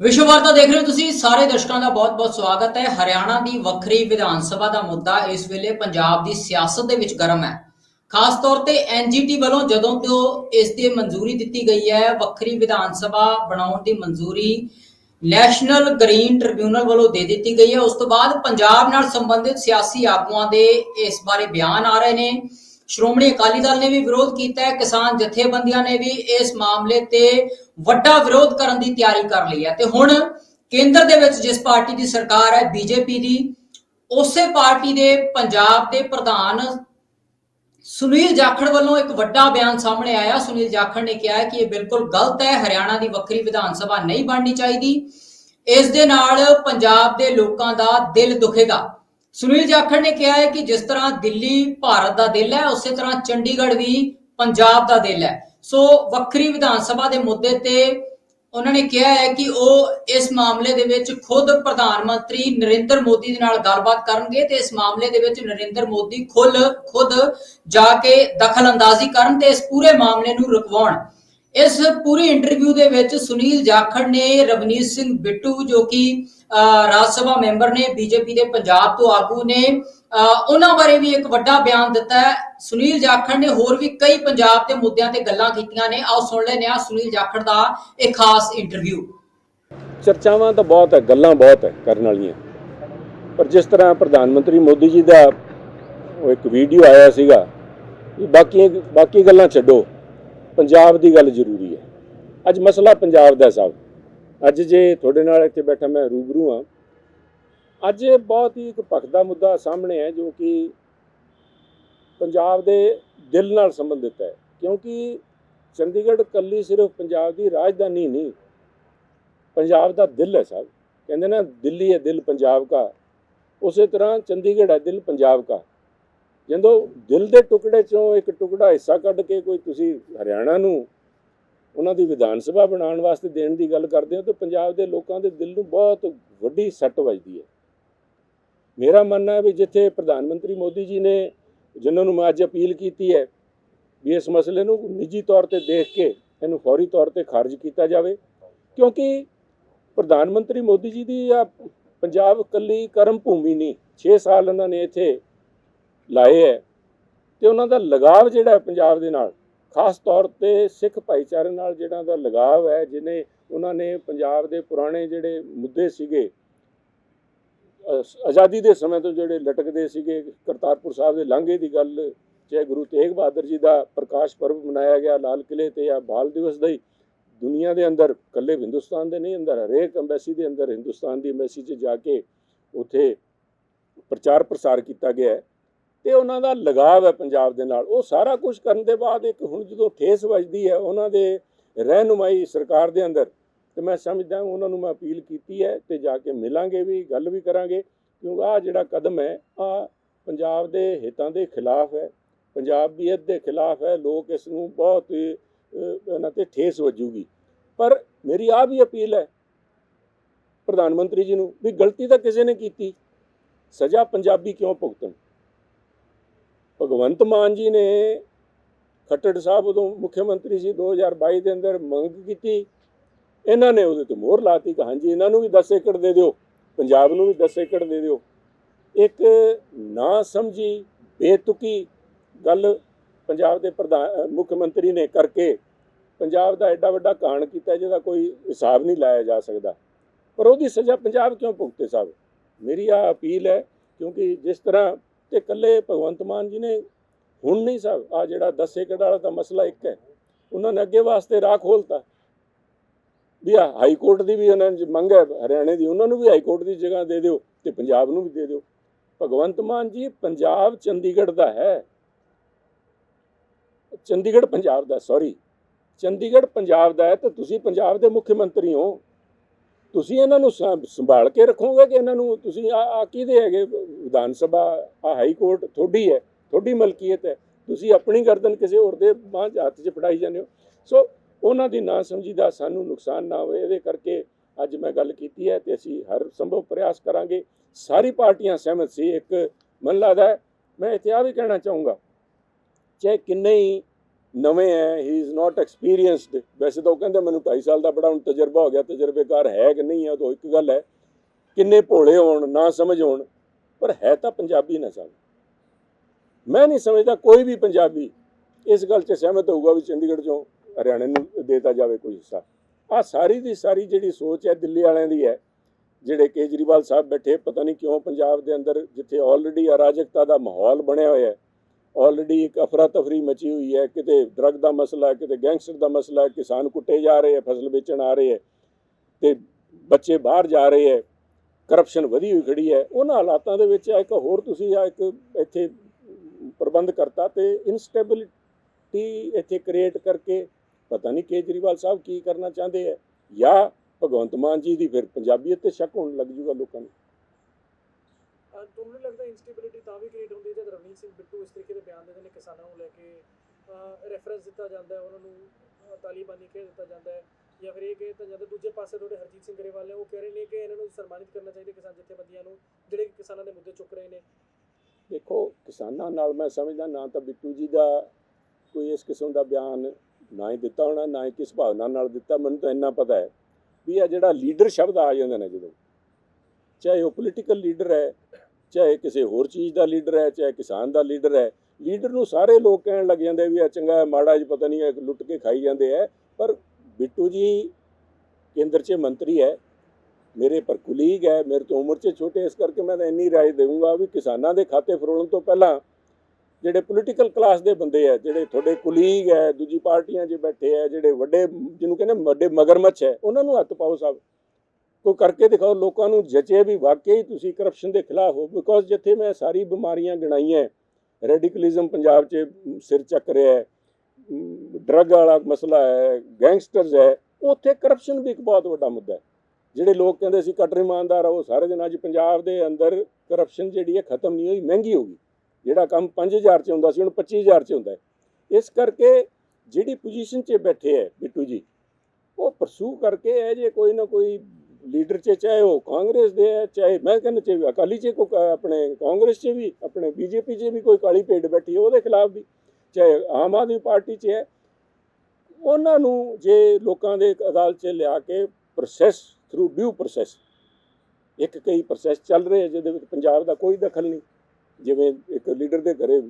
ਵਿਸ਼ਵ ਵਾਰਤਾ ਦੇਖ ਰਹੇ ਹੋ ਤੁਸੀਂ, ਸਾਰੇ ਦਰਸ਼ਕਾਂ ਦਾ ਬਹੁਤ-ਬਹੁਤ ਸਵਾਗਤ ਹੈ। ਹਰਿਆਣਾ ਦੀ ਵੱਖਰੀ ਵਿਧਾਨ ਸਭਾ ਦਾ ਮੁੱਦਾ ਇਸ ਵੇਲੇ ਪੰਜਾਬ ਦੀ ਸਿਆਸਤ ਦੇ ਵਿੱਚ ਗਰਮ ਹੈ। ਖਾਸ ਤੌਰ ਤੇ ਐਨਜੀਟੀ ਵੱਲੋਂ ਜਦੋਂ ਤੋਂ ਇਸ ਦੀ ਮਨਜ਼ੂਰੀ ਦਿੱਤੀ ਗਈ ਹੈ, ਵੱਖਰੀ ਵਿਧਾਨ ਸਭਾ ਬਣਾਉਣ ਦੀ ਮਨਜ਼ੂਰੀ ਨੈਸ਼ਨਲ ਗ੍ਰੀਨ ਟ੍ਰਿਬਿਊਨਲ ਵੱਲੋਂ ਦੇ ਦਿੱਤੀ ਗਈ ਹੈ। ਉਸ ਤੋਂ ਬਾਅਦ ਪੰਜਾਬ ਨਾਲ ਸੰਬੰਧਿਤ ਸਿਆਸੀ ਆਗੂਆਂ ਦੇ ਇਸ ਬਾਰੇ ਬਿਆਨ ਆ ਰਹੇ ਨੇ। ਸ਼੍ਰੋਮਣੀ ਅਕਾਲੀ ਦਲ ਨੇ ਵੀ ਵਿਰੋਧ ਕੀਤਾ ਹੈ, ਕਿਸਾਨ ਜਥੇਬੰਦੀਆਂ ਨੇ ਵੀ ਇਸ ਮਾਮਲੇ ਤੇ ਵੱਡਾ ਵਿਰੋਧ ਕਰਨ ਦੀ ਤਿਆਰੀ ਕਰ ਲਈ ਹੈ। ਤੇ ਹੁਣ ਕੇਂਦਰ ਦੇ ਵਿੱਚ ਜਿਸ ਪਾਰਟੀ ਦੀ ਸਰਕਾਰ ਹੈ, ਬੀਜੇਪੀ ਦੀ, ਉਸੇ ਪਾਰਟੀ ਦੇ ਪੰਜਾਬ ਦੇ ਪ੍ਰਧਾਨ ਸੁਨੀਲ ਜਾਖੜ ਵੱਲੋਂ ਇੱਕ ਵੱਡਾ ਬਿਆਨ ਸਾਹਮਣੇ ਆਇਆ। ਸੁਨੀਲ ਜਾਖੜ ਨੇ ਕਿਹਾ ਕਿ ਇਹ ਬਿਲਕੁਲ ਗਲਤ ਹੈ, ਹਰਿਆਣਾ ਦੀ ਵੱਖਰੀ ਵਿਧਾਨ ਸਭਾ ਨਹੀਂ ਬਣਨੀ ਚਾਹੀਦੀ। ਇਸ ਦੇ ਨਾਲ ਪੰਜਾਬ ਦੇ ਲੋਕਾਂ ਦਾ ਦਿਲ ਦੁਖੇਗਾ। ਸੁਨੀਲ ਜਾਖੜ ਨੇ ਕਿਹਾ ਹੈ ਕਿ ਜਿਸ ਤਰ੍ਹਾਂ ਦਿੱਲੀ ਭਾਰਤ ਦਾ ਦਿਲ ਹੈ, ਉਸੇ ਤਰ੍ਹਾਂ ਚੰਡੀਗੜ੍ਹ ਵੀ ਪੰਜਾਬ ਦਾ ਦਿਲ ਹੈ। ਸੋ ਵੱਖਰੀ ਵਿਧਾਨ ਸਭਾ ਦੇ ਮੁੱਦੇ ਤੇ ਉਹਨਾਂ ਨੇ ਕਿਹਾ ਹੈ ਕਿ ਉਹ ਇਸ ਮਾਮਲੇ ਦੇ ਵਿੱਚ ਖੁਦ ਪ੍ਰਧਾਨ ਮੰਤਰੀ ਨਰਿੰਦਰ ਮੋਦੀ ਦੇ ਨਾਲ ਗੱਲਬਾਤ ਕਰਨਗੇ ਤੇ ਇਸ ਮਾਮਲੇ ਦੇ ਵਿੱਚ ਨਰਿੰਦਰ ਮੋਦੀ ਖੁੱਲ ਖੁਦ ਜਾ ਕੇ ਦਖਲ ਅੰਦਾਜ਼ੀ ਕਰਨ ਤੇ ਇਸ ਪੂਰੇ ਮਾਮਲੇ ਨੂੰ ਰੁਕਵਾਉਣ। ਇਸ ਪੂਰੀ ਇੰਟਰਵਿਊ ਦੇ ਵਿੱਚ ਸੁਨੀਲ ਜਾਖੜ ਨੇ ਰਵਨੀਤ ਸਿੰਘ ਬਿੱਟੂ ਜੋ ਕਿ ਰਾਜ ਸਭਾ ਮੈਂਬਰ ਨੇ, ਬੀਜੇਪੀ ਦੇ ਪੰਜਾਬ ਤੋਂ ਆਗੂ ਨੇ ਉਹਨਾਂ ਬਾਰੇ ਵੀ ਇੱਕ ਵੱਡਾ ਬਿਆਨ ਦਿੱਤਾ ਹੈ। ਸੁਨੀਲ ਜਾਖੜ ਨੇ ਹੋਰ ਵੀ ਕਈ ਪੰਜਾਬ ਦੇ ਮੁੱਦਿਆਂ ਤੇ ਗੱਲਾਂ ਕੀਤੀਆਂ ਨੇ। ਆਓ ਸੁਣ ਲੈਂਦੇ ਹਾਂ ਸੁਨੀਲ ਜਾਖੜ ਦਾ ਇਹ ਖਾਸ ਇੰਟਰਵਿਊ ਚਰਚਾਵਾਂ ਤਾਂ ਬਹੁਤ ਹੈ, ਗੱਲਾਂ ਬਹੁਤ ਹੈ ਕਰਨ ਵਾਲੀਆਂ। ਪਰ ਜਿਸ ਤਰ੍ਹਾਂ ਪ੍ਰਧਾਨ ਮੰਤਰੀ ਮੋਦੀ ਜੀ ਦਾ ਉਹ ਇੱਕ ਵੀਡੀਓ ਆਇਆ ਸੀਗਾ, ਵੀ ਬਾਕੀ ਬਾਕੀ ਗੱਲਾਂ ਛੱਡੋ। ਪੰਜਾਬ ਦੀ ਗੱਲ ਜ਼ਰੂਰੀ ਹੈ। ਅੱਜ ਮਸਲਾ ਪੰਜਾਬ ਦਾ ਸਾਹਿਬ ਅੱਜ ਜੇ ਤੁਹਾਡੇ ਨਾਲ ਇੱਥੇ ਬੈਠਾ ਮੈਂ ਰੂਬਰੂ ਹਾਂ। ਅੱਜ ਇਹ ਬਹੁਤ ਹੀ ਇੱਕ ਭਖਦਾ ਮੁੱਦਾ ਸਾਹਮਣੇ ਹੈ, ਜੋ ਕਿ ਪੰਜਾਬ ਦੇ ਦਿਲ ਨਾਲ ਸੰਬੰਧਿਤ ਹੈ। ਕਿਉਂਕਿ ਚੰਡੀਗੜ੍ਹ ਕੱਲੀ ਸਿਰਫ ਪੰਜਾਬ ਦੀ ਰਾਜਧਾਨੀ ਨਹੀਂ, ਪੰਜਾਬ ਦਾ ਦਿਲ ਹੈ ਸਾਹਿਬ ਕਹਿੰਦੇ ਨਾ, ਦਿੱਲੀ ਹੈ ਦਿਲ ਪੰਜਾਬ ਦਾ ਉਸੇ ਤਰ੍ਹਾਂ ਚੰਡੀਗੜ੍ਹ ਹੈ ਦਿਲ ਪੰਜਾਬ ਦਾ ਜਦੋਂ ਦਿਲ ਦੇ ਟੁਕੜੇ ਚੋਂ ਇੱਕ ਟੁਕੜਾ ਹਿੱਸਾ ਕੱਢ ਕੇ ਕੋਈ ਤੁਸੀਂ ਹਰਿਆਣਾ ਨੂੰ ਉਹਨਾਂ ਦੀ ਵਿਧਾਨ ਸਭਾ ਬਣਾਉਣ ਵਾਸਤੇ ਦੇਣ ਦੀ ਗੱਲ ਕਰਦੇ ਹੋ ਤਾਂ ਪੰਜਾਬ ਦੇ ਲੋਕਾਂ ਦੇ ਦਿਲ ਨੂੰ ਬਹੁਤ ਵੱਡੀ ਸੱਟ ਵੱਜਦੀ ਹੈ। ਮੇਰਾ ਮੰਨਣਾ ਹੈ ਵੀ ਜਿੱਥੇ ਪ੍ਰਧਾਨ ਮੰਤਰੀ ਮੋਦੀ ਜੀ ਨੇ ਜਿਨ੍ਹਾਂ ਨੂੰ ਮੈਂ ਅੱਜ ਅਪੀਲ ਕੀਤੀ ਹੈ ਵੀ ਇਸ ਮਸਲੇ ਨੂੰ ਨਿੱਜੀ ਤੌਰ ਤੇ ਦੇਖ ਕੇ ਇਹਨੂੰ ਫੌਰੀ ਤੌਰ ਤੇ ਖਾਰਜ ਕੀਤਾ ਜਾਵੇ, ਕਿਉਂਕਿ ਪ੍ਰਧਾਨ ਮੰਤਰੀ ਮੋਦੀ ਜੀ ਦੀ ਆ ਪੰਜਾਬ ਕੱਲੀ ਕਰਮ ਭੂਮੀ ਨਹੀਂ 6 ਸਾਲ ਉਹਨਾਂ ਨੇ ਇੱਥੇ ਲਾਏ ਹੈ ਤੇ ਉਹਨਾਂ ਦਾ ਲਗਾਵ ਜਿਹੜਾ ਪੰਜਾਬ ਦੇ ਨਾਲ ਖਾਸ ਤੌਰ ਤੇ ਸਿੱਖ ਭਾਈਚਾਰੇ ਨਾਲ ਜਿਹੜਾ ਦਾ ਲਗਾਵ ਹੈ ਜਿਹਨੇ ਉਹਨਾਂ ਨੇ ਪੰਜਾਬ ਦੇ ਪੁਰਾਣੇ ਜਿਹੜੇ ਮੁੱਦੇ ਸੀਗੇ ਆਜ਼ਾਦੀ ਦੇ ਸਮੇਂ ਤੋਂ ਜਿਹੜੇ ਲਟਕਦੇ ਸੀਗੇ, ਕਰਤਾਰਪੁਰ ਸਾਹਿਬ ਦੇ ਲਾਂਘੇ ਦੀ ਗੱਲ, ਚਾਹੇ ਗੁਰੂ ਤੇਗ ਬਹਾਦਰ ਜੀ ਦਾ ਪ੍ਰਕਾਸ਼ ਪਰਬ ਮਨਾਇਆ ਗਿਆ ਲਾਲ ਕਿਲੇ ਤੇ ਜਾਂ ਬਾਲ ਦਿਵਸ ਦਾ ਹੀ, ਦੁਨੀਆ ਦੇ ਅੰਦਰ ਕੱਲੇ ਹਿੰਦੁਸਤਾਨ ਦੇ ਨਹੀਂ, ਅੰਦਰ ਹਰੇਕ ਅੰਬੈਸੀ ਦੇ ਅੰਦਰ ਹਿੰਦੁਸਤਾਨ ਦੀ ਅੰਬੈਸੀ 'ਚ ਜਾ ਕੇ ਉੱਥੇ ਪ੍ਰਚਾਰ ਪ੍ਰਸਾਰ ਕੀਤਾ ਗਿਆ ਹੈ। ਤੇ ਉਹਨਾਂ ਦਾ ਲਗਾਵ ਹੈ ਪੰਜਾਬ ਦੇ ਨਾਲ। ਉਹ ਸਾਰਾ ਕੁਝ ਕਰਨ ਦੇ ਬਾਅਦ ਇੱਕ ਹੁਣ ਜਦੋਂ ਠੇਸ ਵੱਜਦੀ ਹੈ ਉਹਨਾਂ ਦੇ ਰਹਿਨੁਮਾਈ ਸਰਕਾਰ ਦੇ ਅੰਦਰ, ਤੇ ਮੈਂ ਸਮਝਦਾ ਉਹਨਾਂ ਨੂੰ ਮੈਂ ਅਪੀਲ ਕੀਤੀ ਹੈ ਤੇ ਜਾ ਕੇ ਮਿਲਾਂਗੇ ਵੀ, ਗੱਲ ਵੀ ਕਰਾਂਗੇ, ਕਿਉਂਕਿ ਆ ਜਿਹੜਾ ਕਦਮ ਹੈ ਆ ਪੰਜਾਬ ਦੇ ਹਿੱਤਾਂ ਦੇ ਖਿਲਾਫ ਹੈ ਪੰਜਾਬੀਅਤ ਦੇ ਖਿਲਾਫ ਹੈ, ਲੋਕ ਇਸ ਨੂੰ ਬਹੁਤ ਇਹਨਾਂ ਤੇ ਠੇਸ ਵੱਜੂਗੀ। ਪਰ ਮੇਰੀ ਆ ਵੀ ਅਪੀਲ ਹੈ ਪ੍ਰਧਾਨ ਮੰਤਰੀ ਜੀ ਨੂੰ ਵੀ ਗਲਤੀ ਤਾਂ ਕਿਸੇ ਨੇ ਕੀਤੀ, ਸਜ਼ਾ ਪੰਜਾਬੀ ਕਿਉਂ ਭੁਗਤਣ? ਭਗਵੰਤ ਮਾਨ ਜੀ ਨੇ ਖੱਟੜ ਸਾਹਿਬ ਉਦੋਂ ਮੁੱਖ ਮੰਤਰੀ ਸੀ 2022 ਦੇ ਅੰਦਰ ਮੰਗ ਕੀਤੀ। ਇਹਨਾਂ ਨੇ ਉਹਦੇ ਤੇ ਮੋਹਰ ਲਾਤੀ ਕਿ ਹਾਂਜੀ, ਇਹਨਾਂ ਨੂੰ ਵੀ 10 ਏਕੜ ਦੇ ਦਿਓ, ਪੰਜਾਬ ਨੂੰ ਵੀ 10 ਏਕੜ ਦੇ ਦਿਓ। ਇੱਕ ਨਾ ਸਮਝੀ, ਬੇਤੁਕੀ ਗੱਲ ਪੰਜਾਬ ਦੇ ਪ੍ਰਧਾਨ, ਮੁੱਖ ਮੰਤਰੀ ਨੇ ਕਰਕੇ ਪੰਜਾਬ ਦਾ ਐਡਾ ਵੱਡਾ ਕਾਣ ਕੀਤਾ ਜਿਹਦਾ ਕੋਈ ਹਿਸਾਬ ਨਹੀਂ ਲਾਇਆ ਜਾ ਸਕਦਾ। ਪਰ ਉਹਦੀ ਸਜ਼ਾ ਪੰਜਾਬ ਕਿਉਂ ਭੁਗਤੇ ਸਾਹਿਬ? ਮੇਰੀ ਆ ਅਪੀਲ ਹੈ ਕਿਉਂਕਿ ਜਿਸ ਤਰ੍ਹਾਂ ਤੇ ਇਕੱਲੇ ਭਗਵੰਤ ਮਾਨ ਜੀ ਨੇ ਹੁਣ ਨਹੀਂ ਸਾਹਿਬ ਆ ਜਿਹੜਾ 10 ਏਕੜ ਵਾਲਾ ਤਾਂ ਮਸਲਾ ਇੱਕ ਹੈ। ਉਹਨਾਂ ਨੇ ਅੱਗੇ ਵਾਸਤੇ ਰਾਹ ਖੋਲਤਾ। ਵੀ ਆ ਹਾਈ ਕੋਰਟ ਦੀ ਵੀ ਉਹਨਾਂ ਨੇ ਮੰਗ ਹੈ, ਹਰਿਆਣੇ ਦੀ, ਉਹਨਾਂ ਨੂੰ ਵੀ ਹਾਈ ਕੋਰਟ ਦੀ ਜਗ੍ਹਾ ਦੇ ਦਿਓ ਤੇ ਪੰਜਾਬ ਨੂੰ ਵੀ ਦੇ ਦਿਓ। ਭਗਵੰਤ ਮਾਨ ਜੀ, ਪੰਜਾਬ ਚੰਡੀਗੜ੍ਹ ਦਾ ਹੈ। ਚੰਡੀਗੜ੍ਹ ਪੰਜਾਬ ਦਾ ਸੌਰੀ ਚੰਡੀਗੜ੍ਹ ਪੰਜਾਬ ਦਾ ਹੈ ਤੇ ਤੁਸੀਂ ਪੰਜਾਬ ਦੇ ਮੁੱਖ ਮੰਤਰੀ ਹੋ। ਤੁਸੀਂ ਇਹਨਾਂ ਨੂੰ ਸੰ- ਸੰਭਾਲ ਕੇ ਰੱਖੋਗੇ ਕਿ ਇਹਨਾਂ ਨੂੰ ਤੁਸੀਂ ਆ ਆ ਕਿਹਦੇ ਹੈਗੇ? ਵਿਧਾਨ ਸਭਾ, ਆ ਹਾਈ ਕੋਰਟ, ਤੁਹਾਡੀ ਹੈ, ਤੁਹਾਡੀ ਮਲਕੀਅਤ ਹੈ। ਤੁਸੀਂ ਆਪਣੀ ਗਰਦਨ ਕਿਸੇ ਹੋਰ ਦੇ ਬਾਂਹ 'ਚ, ਹੱਥ 'ਚ ਫੜਾਈ ਜਾਂਦੇ ਹੋ। ਸੋ ਉਹਨਾਂ ਦੀ ਨਾ ਸਮਝੀ ਦਾ ਸਾਨੂੰ ਨੁਕਸਾਨ ਨਾ ਹੋਵੇ ਇਹਦੇ ਕਰਕੇ ਅੱਜ ਮੈਂ ਗੱਲ ਕੀਤੀ ਹੈ ਤੇ ਅਸੀਂ ਹਰ ਸੰਭਵ ਪ੍ਰਯਾਸ ਕਰਾਂਗੇ। ਸਾਰੀ ਪਾਰਟੀਆਂ ਸਹਿਮਤ ਸੀ। ਇੱਕ ਮਨ ਲੱਗਦਾ ਮੈਂ ਇੱਥੇ ਆ ਵੀ ਕਹਿਣਾ ਚਾਹੂੰਗਾ, ਚਾਹੇ ਕਿੰਨੇ ਹੀ ਨਵੇਂ ਹੈ ਹੀ ਇਜ਼ ਨਾਟ ਐਕਸਪੀਰੀਅੰਸਡ ਵੈਸੇ ਤਾਂ ਉਹ ਕਹਿੰਦੇ ਮੈਨੂੰ 2.5 ਸਾਲ ਦਾ ਬੜਾ ਹੁਣ ਤਜਰਬਾ ਹੋ ਗਿਆ, ਤਜਰਬੇਕਾਰ ਹੈ ਕਿ ਨਹੀਂ ਹੈ, ਉਹ ਇੱਕ ਗੱਲ ਹੈ। ਕਿੰਨੇ ਭੋਲੇ ਹੋਣ, ਨਾ ਸਮਝ ਹੋਣ, ਪਰ ਹੈ ਤਾਂ ਪੰਜਾਬੀ ਨਾ ਸਭ ਮੈਂ ਨਹੀਂ ਸਮਝਦਾ ਕੋਈ ਵੀ ਪੰਜਾਬੀ, ਇਸ ਗੱਲ 'ਚ ਸਹਿਮਤ ਹੋਊਗਾ ਵੀ ਚੰਡੀਗੜ੍ਹ ਚੋਂ ਹਰਿਆਣੇ ਨੂੰ ਦੇਤਾ ਜਾਵੇ ਕੋਈ ਹਿੱਸਾ। ਆ ਸਾਰੀ ਦੀ ਸਾਰੀ ਜਿਹੜੀ ਸੋਚ ਹੈ ਦਿੱਲੀ ਵਾਲਿਆਂ ਦੀ ਹੈ, ਜਿਹੜੇ ਕੇਜਰੀਵਾਲ ਸਾਹਿਬ ਬੈਠੇ, ਪਤਾ ਨਹੀਂ ਕਿਉਂ ਪੰਜਾਬ ਦੇ ਅੰਦਰ ਜਿੱਥੇ ਆਲਰੇਡੀ ਅਰਾਜਕਤਾ ਦਾ ਮਾਹੌਲ ਬਣਿਆ ਹੋਇਆ ਹੈ ਆਲਰੇਡੀ ਇੱਕ ਅਫਰਾ ਤਫਰੀ ਮਚੀ ਹੋਈ ਹੈ, ਕਿਤੇ ਡਰੱਗ ਦਾ ਮਸਲਾ ਹੈ ਕਿਤੇ ਗੈਂਗਸਟਰ ਦਾ ਮਸਲਾ ਹੈ ਕਿਸਾਨ ਕੁੱਟੇ ਜਾ ਰਹੇ ਹੈ, ਫਸਲ ਵੇਚਣ ਆ ਰਹੇ ਹੈ ਤੇ ਬੱਚੇ ਬਾਹਰ ਜਾ ਰਹੇ ਹੈ ਕਰਪਸ਼ਨ ਵਧੀ ਹੋਈ ਖੜੀ ਹੈ, ਉਹਨਾਂ ਹਾਲਾਤਾਂ ਦੇ ਵਿੱਚ ਇੱਕ ਹੋਰ ਤੁਸੀਂ ਆ ਇੱਕ ਇੱਥੇ ਪ੍ਰਬੰਧ ਕਰਤਾ ਤੇ ਇਨਸਟੇਬਿਲਿਟੀ ਇੱਥੇ ਕ੍ਰੀਏਟ ਕਰਕੇ ਪਤਾ ਨਹੀਂ ਕੇਜਰੀਵਾਲ ਸਾਹਿਬ ਕੀ ਕਰਨਾ ਚਾਹੁੰਦੇ ਹੈ ਜਾਂ ਭਗਵੰਤ ਮਾਨ ਜੀ ਦੀ ਫਿਰ ਪੰਜਾਬੀਅਤ ਤੇ ਸ਼ੱਕ ਹੋਣ ਲੱਗ ਜੂਗਾ ਲੋਕਾਂ ਨੂੰ। ਤੁਹਾਨੂੰ ਲੱਗਦਾ ਇੰਸਟੇਬਿਲਿਟੀ ਤਾਂ ਵੀ ਕ੍ਰੀਏਟ ਹੁੰਦੀ ਹੈ ਜਦ ਰਵਨੀਤ ਸਿੰਘ ਬਿੱਟੂ ਇਸ ਤਰੀਕੇ ਦੇ ਬਿਆਨ ਦਿੰਦੇ ਨੇ, ਕਿਸਾਨਾਂ ਨੂੰ ਲੈ ਕੇ ਰੈਫਰੈਂਸ ਦਿੱਤਾ ਜਾਂਦਾ ਹੈ, ਉਹਨਾਂ ਨੂੰ ਤਾਲੀਬਾਨੀ ਕਹਿ ਦਿੱਤਾ ਜਾਂਦਾ ਹੈ, ਜਾਂ ਫਿਰ ਇਹ ਕਹਿ ਦਿੱਤਾ ਜਾਂਦਾ ਦੂਜੇ ਪਾਸੇ ਤੁਹਾਡੇ ਹਰਜੀਤ ਸਿੰਘ ਗਰੇਵਾਲ ਨੇ ਉਹ ਕਹਿ ਰਹੇ ਨੇ ਕਿ ਇਹਨਾਂ ਨੂੰ ਸਨਮਾਨਿਤ ਕਰਨਾ ਚਾਹੀਦਾ ਕਿਸਾਨ ਜਥੇਬੰਦੀਆਂ ਨੂੰ, ਜਿਹੜੇ ਕਿਸਾਨਾਂ ਦੇ ਮੁੱਦੇ ਚੁੱਕ ਰਹੇ ਨੇ। ਦੇਖੋ, ਕਿਸਾਨਾਂ ਨਾਲ ਮੈਂ ਸਮਝਦਾ ਨਾ ਤਾਂ ਬਿੱਟੂ ਜੀ ਦਾ ਕੋਈ ਇਸ ਕਿਸਮ ਦਾ ਬਿਆਨ ਨਾ ਹੀ ਦਿੱਤਾ ਹੋਣਾ, ਨਾ ਹੀ ਕਿਸ ਭਾਵਨਾ ਨਾਲ ਦਿੱਤਾ, ਮੈਨੂੰ ਤਾਂ ਇੰਨਾ ਪਤਾ ਹੈ ਵੀ ਇਹ ਜਿਹੜਾ ਲੀਡਰ ਸ਼ਬਦ ਆ ਜਾਂਦਾ ਨੇ ਜਦੋਂ, ਚਾਹੇ ਉਹ ਪੋਲੀਟੀਕਲ ਲੀਡਰ ਹੈ ਚਾਹੇ ਕਿਸੇ ਹੋਰ ਚੀਜ਼ ਦਾ ਲੀਡਰ ਹੈ, ਚਾਹੇ ਕਿਸਾਨ ਦਾ ਲੀਡਰ ਹੈ, ਲੀਡਰ ਨੂੰ ਸਾਰੇ ਲੋਕ ਕਹਿਣ ਲੱਗ ਜਾਂਦੇ ਵੀ ਇਹ ਚੰਗਾ ਮਾੜਾ ਜੀ ਪਤਾ ਨਹੀਂ ਹੈ ਲੁੱਟ ਕੇ ਖਾਈ ਜਾਂਦੇ ਹੈ, ਪਰ ਬਿੱਟੂ ਜੀ ਕੇਂਦਰ 'ਚ ਮੰਤਰੀ ਹੈ, ਮੇਰੇ ਪਰ ਕੁਲੀਗ ਹੈ, ਮੇਰੇ ਤੋਂ ਉਮਰ 'ਚ ਛੋਟੇ, ਇਸ ਕਰਕੇ ਮੈਂ ਤਾਂ ਇੰਨੀ ਰਾਏ ਦੇਵਾਂਗਾ ਵੀ ਕਿਸਾਨਾਂ ਦੇ ਖਾਤੇ ਫਰੋਲਣ ਤੋਂ ਪਹਿਲਾਂ ਜਿਹੜੇ ਪੋਲੀਟੀਕਲ ਕਲਾਸ ਦੇ ਬੰਦੇ ਆ ਜਿਹੜੇ ਤੁਹਾਡੇ ਕੁਲੀਗ ਹੈ, ਦੂਜੀ ਪਾਰਟੀਆਂ 'ਚ ਬੈਠੇ ਆ ਜਿਹੜੇ ਵੱਡੇ, ਜਿਹਨੂੰ ਕਹਿੰਦੇ ਵੱਡੇ ਮਗਰਮੱਛ ਹੈ, ਉਹਨਾਂ ਨੂੰ ਹੱਥ ਪਾਓ ਸਾਹਿਬ ਕੋਈ ਕਰਕੇ ਦਿਖਾਓ, ਲੋਕਾਂ ਨੂੰ ਜਚੇ ਵੀ ਵਾਕਈ ਤੁਸੀਂ ਕਰਪਸ਼ਨ ਦੇ ਖਿਲਾਫ ਹੋ ਬਿਕੋਜ਼ ਜਿੱਥੇ ਮੈਂ ਸਾਰੀ ਬਿਮਾਰੀਆਂ ਗਣਾਈਆਂ ਰੈਡੀਕਲਿਜ਼ਮ ਪੰਜਾਬ 'ਚ ਸਿਰ ਚੱਕ ਰਿਹਾ ਹੈ ਡਰੱਗ ਵਾਲਾ ਮਸਲਾ ਹੈ ਗੈਂਗਸਟਰਸ ਹੈ, ਉੱਥੇ ਕਰਪਸ਼ਨ ਵੀ ਇੱਕ ਬਹੁਤ ਵੱਡਾ ਮੁੱਦਾ ਹੈ। ਜਿਹੜੇ ਲੋਕ ਕਹਿੰਦੇ ਸੀ ਕਟਰ ਇਮਾਨਦਾਰ ਆ, ਉਹ ਸਾਰੇ ਦਿਨ ਅੱਜ ਪੰਜਾਬ ਦੇ ਅੰਦਰ ਕਰਪਸ਼ਨ ਜਿਹੜੀ ਹੈ ਖਤਮ ਨਹੀਂ ਹੋਈ, ਮਹਿੰਗੀ ਹੋ ਗਈ। ਜਿਹੜਾ ਕੰਮ 5000 ਚ ਹੁੰਦਾ ਸੀ ਹੁਣ 25000 ਚ ਹੁੰਦਾ ਹੈ। ਇਸ ਕਰਕੇ ਜਿਹੜੀ ਪੋਜੀਸ਼ਨ 'ਚ ਬੈਠੇ ਹੈ ਬਿੱਟੂ ਜੀ, ਉਹ ਪਰਸੂ ਕਰਕੇ ਹੈ ਜੇ ਕੋਈ ਨਾ ਕੋਈ ਲੀਡਰ 'ਚ ਚਾਹੇ ਉਹ ਕਾਂਗਰਸ ਦੇ ਹੈ, ਚਾਹੇ ਮੈਂ ਕਹਿੰਦਾ ਚਾਹੇ ਅਕਾਲੀ 'ਚ ਕੋ, ਆਪਣੇ ਕਾਂਗਰਸ 'ਚ ਵੀ, ਆਪਣੇ ਬੀਜੇਪੀ 'ਚ ਵੀ ਕੋਈ ਕਾਲੀ ਪੇਟ ਬੈਠੀ ਹੈ, ਉਹਦੇ ਖਿਲਾਫ ਵੀ, ਚਾਹੇ ਆਮ ਆਦਮੀ ਪਾਰਟੀ 'ਚ ਹੈ। ਉਹਨਾਂ ਨੂੰ ਜੇ ਲੋਕਾਂ ਦੇ ਅਦਾਲਤ 'ਚ ਲਿਆ ਕੇ ਪ੍ਰੋਸੈਸ ਥਰੂ ਡਿਊ ਪ੍ਰੋਸੈਸ ਇੱਕ ਕਈ ਪ੍ਰੋਸੈਸ ਚੱਲ ਰਹੇ ਜਿਹਦੇ ਵਿੱਚ ਪੰਜਾਬ ਦਾ ਕੋਈ ਦਖਲ ਨਹੀਂ। ਜਿਵੇਂ ਇੱਕ ਲੀਡਰ ਦੇ ਘਰੇ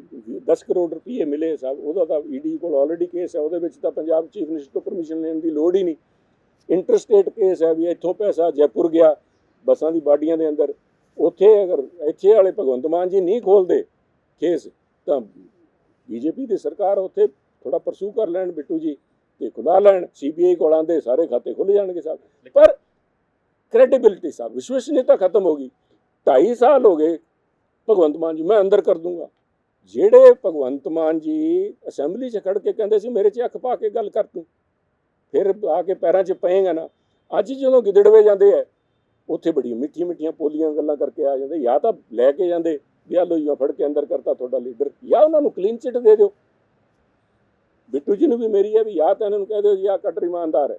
10 ਕਰੋੜ ਰੁਪਏ ਮਿਲੇ ਸਾਹਿਬ ਉਹਦਾ ਤਾਂ ਈਡੀ ਕੋਲ ਆਲਰੇਡੀ ਕੇਸ ਹੈ, ਉਹਦੇ ਵਿੱਚ ਤਾਂ ਪੰਜਾਬ ਚੀਫ ਮਿਨਿਸਟਰ ਤੋਂ ਪਰਮਿਸ਼ਨ ਲੈਣ ਦੀ ਲੋੜ ਹੀ ਨਹੀਂ। ਇੰਟਰਸਟੇਟ ਕੇਸ ਹੈ ਵੀ ਇੱਥੋਂ ਪੈਸਾ ਜੈਪੁਰ ਗਿਆ, ਬੱਸਾਂ ਦੀ ਬਾਡੀਆਂ ਦੇ ਅੰਦਰ। ਉੱਥੇ ਅਗਰ ਇੱਥੇ ਵਾਲੇ ਭਗਵੰਤ ਮਾਨ ਜੀ ਨਹੀਂ ਖੋਲਦੇ ਕੇਸ, ਤਾਂ ਬੀਜੇਪੀ ਦੀ ਸਰਕਾਰ ਉੱਥੇ ਥੋੜਾ ਪਰਸੂ ਕਰ ਲੈਣ ਬਿੱਟੂ ਜੀ ਤੇ ਖੁਲਾ ਲੈਣ ਸੀਬੀਆਈ ਕੋਲ ਆਂਦੇ ਸਾਰੇ ਖਾਤੇ ਖੁੱਲ ਜਾਣਗੇ ਸਾਹਿਬ ਪਰ ਕ੍ਰੈਡੀਬਿਲਿਟੀ ਸਾਹਿਬ ਵਿਸ਼ਵਸਨੀयता ਖਤਮ ਹੋ ਗਈ। 2.5 ਸਾਲ ਹੋ ਗਏ ਭਗਵੰਤ ਮਾਨ ਜੀ, ਮੈਂ ਅੰਦਰ ਕਰ ਦੂੰਗਾ। ਜਿਹੜੇ ਭਗਵੰਤ ਮਾਨ ਜੀ ਅਸੈਂਬਲੀ 'ਚ ਖੜ ਕੇ ਕਹਿੰਦੇ ਸੀ, ਮੇਰੇ 'ਚ ਅੱਖ ਪਾ ਕੇ ਗੱਲ ਕਰ ਤੂੰ। ਫਿਰ ਆ ਕੇ ਪੈਰਾਂ 'ਚ ਪਏਗਾ ਨਾ। ਅੱਜ ਜਦੋਂ ਗਿੱਦੜਵੇ ਜਾਂਦੇ ਐ, ਉੱਥੇ ਬੜੀ ਮਿੱਠੀਆਂ ਮਿੱਠੀਆਂ ਪੋਲੀਆਂ ਗੱਲਾਂ ਕਰਕੇ ਆ ਜਾਂਦੇ। ਜਾਂ ਤਾਂ ਲੈ ਕੇ ਜਾਂਦੇ ਵਿਆਹ ਲੋਈਆਂ ਫੜ ਕੇ ਅੰਦਰ ਕਰਤਾ ਤੁਹਾਡਾ ਲੀਡਰ। ਜਾਂ ਉਹਨਾਂ ਨੂੰ ਕਲੀਨ ਚਿੱਟ ਦੇ ਦਿਓ। ਬਿੱਟੂ ਜੀ ਨੂੰ ਵੀ ਮੇਰੀ ਹੈ ਵੀ ਜਾਂ ਤਾਂ ਇਹਨਾਂ ਨੂੰ ਕਹਿ ਦਿਓ ਜੀ, ਆਹ ਕਟਰ ਇਮਾਨਦਾਰ ਹੈ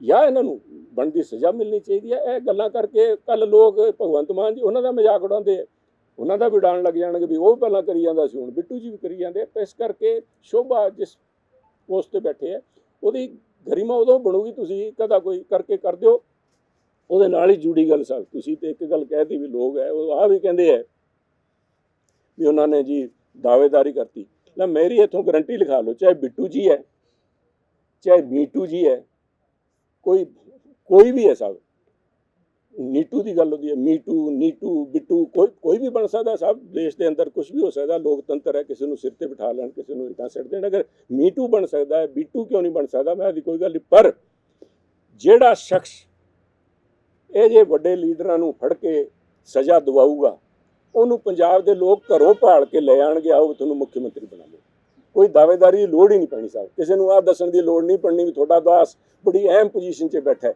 ਜਾਂ ਇਹਨਾਂ ਨੂੰ ਬਣਦੀ ਸਜ਼ਾ ਮਿਲਣੀ ਚਾਹੀਦੀ ਹੈ ਇਹ ਗੱਲਾਂ ਕਰਕੇ ਕੱਲ ਲੋਕ ਭਗਵੰਤ ਮਾਨ ਜੀ ਉਹਨਾਂ ਦਾ ਮਜ਼ਾਕ ਉਡਾਉਂਦੇ ਆ ਉਹਨਾਂ ਦਾ ਵੀ ਉਡਾਣ ਲੱਗ ਜਾਣਗੇ ਵੀ ਉਹ ਪਹਿਲਾਂ ਕਰੀ ਜਾਂਦਾ ਸੀ, ਹੁਣ ਬਿੱਟੂ ਜੀ ਵੀ ਕਰੀ ਜਾਂਦੇ ਆ ਇਸ ਕਰਕੇ ਸ਼ੋਭਾ ਜਿਸ ਪੋਸਟ ਤੇ ਬੈਠੇ ਆ ਉਹਦੀ ਗਰਿਮਾ ਉਦੋਂ ਬਣੂਗੀ, ਤੁਸੀਂ ਕਦਾ ਕੋਈ ਕਰਕੇ ਕਰ ਦਿਓ। ਉਹਦੇ ਨਾਲ ਹੀ ਜੁੜੀ ਗੱਲ ਸਾਹਿਬ ਤੁਸੀਂ ਤੇ ਇੱਕ ਗੱਲ ਕਹਿਤੀ ਵੀ ਲੋਕ ਹੈ, ਉਹ ਆ ਵੀ ਕਹਿੰਦੇ ਆ ਵੀ ਉਹਨਾਂ ਨੇ ਜੀ ਦਾਅਵੇਦਾਰੀ ਕਰਤੀ। ਲੈ ਮੇਰੀ ਇੱਥੋਂ ਗਰੰਟੀ ਲਿਖਾ ਲਓ, ਚਾਹੇ ਬਿੱਟੂ ਜੀ ਹੈ, ਚਾਹੇ ਮੀਟੂ ਜੀ ਹੈ, ਕੋਈ ਕੋਈ ਵੀ ਹੈ ਸਾਹਿਬ ਨੀਟੂ ਦੀ ਗੱਲ ਹੁੰਦੀ ਹੈ, ਮੀਟੂ, ਨੀਟੂ, ਬਿੱਟੂ, ਕੋਈ ਕੋਈ ਵੀ ਬਣ ਸਕਦਾ, ਸਭ ਦੇਸ਼ ਦੇ ਅੰਦਰ ਕੁਝ ਵੀ ਹੋ ਸਕਦਾ, ਲੋਕਤੰਤਰ ਹੈ, ਕਿਸੇ ਨੂੰ ਸਿਰ ਤੇ ਬਿਠਾ ਲੈਣ, ਕਿਸੇ ਨੂੰ ਇਦਾਂ ਸਿੱਟ ਦੇਣ, ਅਗਰ ਮੀਟੂ ਬਣ ਸਕਦਾ ਹੈ, ਬਿੱਟੂ ਕਿਉਂ ਨਹੀਂ ਬਣ ਸਕਦਾ, ਮੈਂ ਇਹਦੀ ਕੋਈ ਗੱਲ ਨਹੀਂ, ਪਰ ਜਿਹੜਾ ਸ਼ਖਸ ਇਹ ਜੇ ਵੱਡੇ ਲੀਡਰਾਂ ਨੂੰ ਫੜ ਕੇ ਸਜ਼ਾ ਦਿਵਾਊਗਾ, ਉਹਨੂੰ ਪੰਜਾਬ ਦੇ ਲੋਕ ਘਰੋਂ ਭਾਲ ਕੇ ਲੈ ਆਣਗੇ, ਆਓ ਤੁਹਾਨੂੰ ਮੁੱਖ ਮੰਤਰੀ ਬਣਾ ਲਓ ਕੋਈ ਦਾਅਵੇਦਾਰੀ ਦੀ ਲੋੜ ਹੀ ਨਹੀਂ ਪੈਣੀ, ਸਾਹਿਬ। ਕਿਸੇ ਨੂੰ ਆਹ ਦੱਸਣ ਦੀ ਲੋੜ ਨਹੀਂ ਪੜਨੀ ਵੀ ਤੁਹਾਡਾ ਦਾਸ ਬੜੀ ਅਹਿਮ ਪੋਜੀਸ਼ਨ 'ਚ ਬੈਠਾ ਹੈ।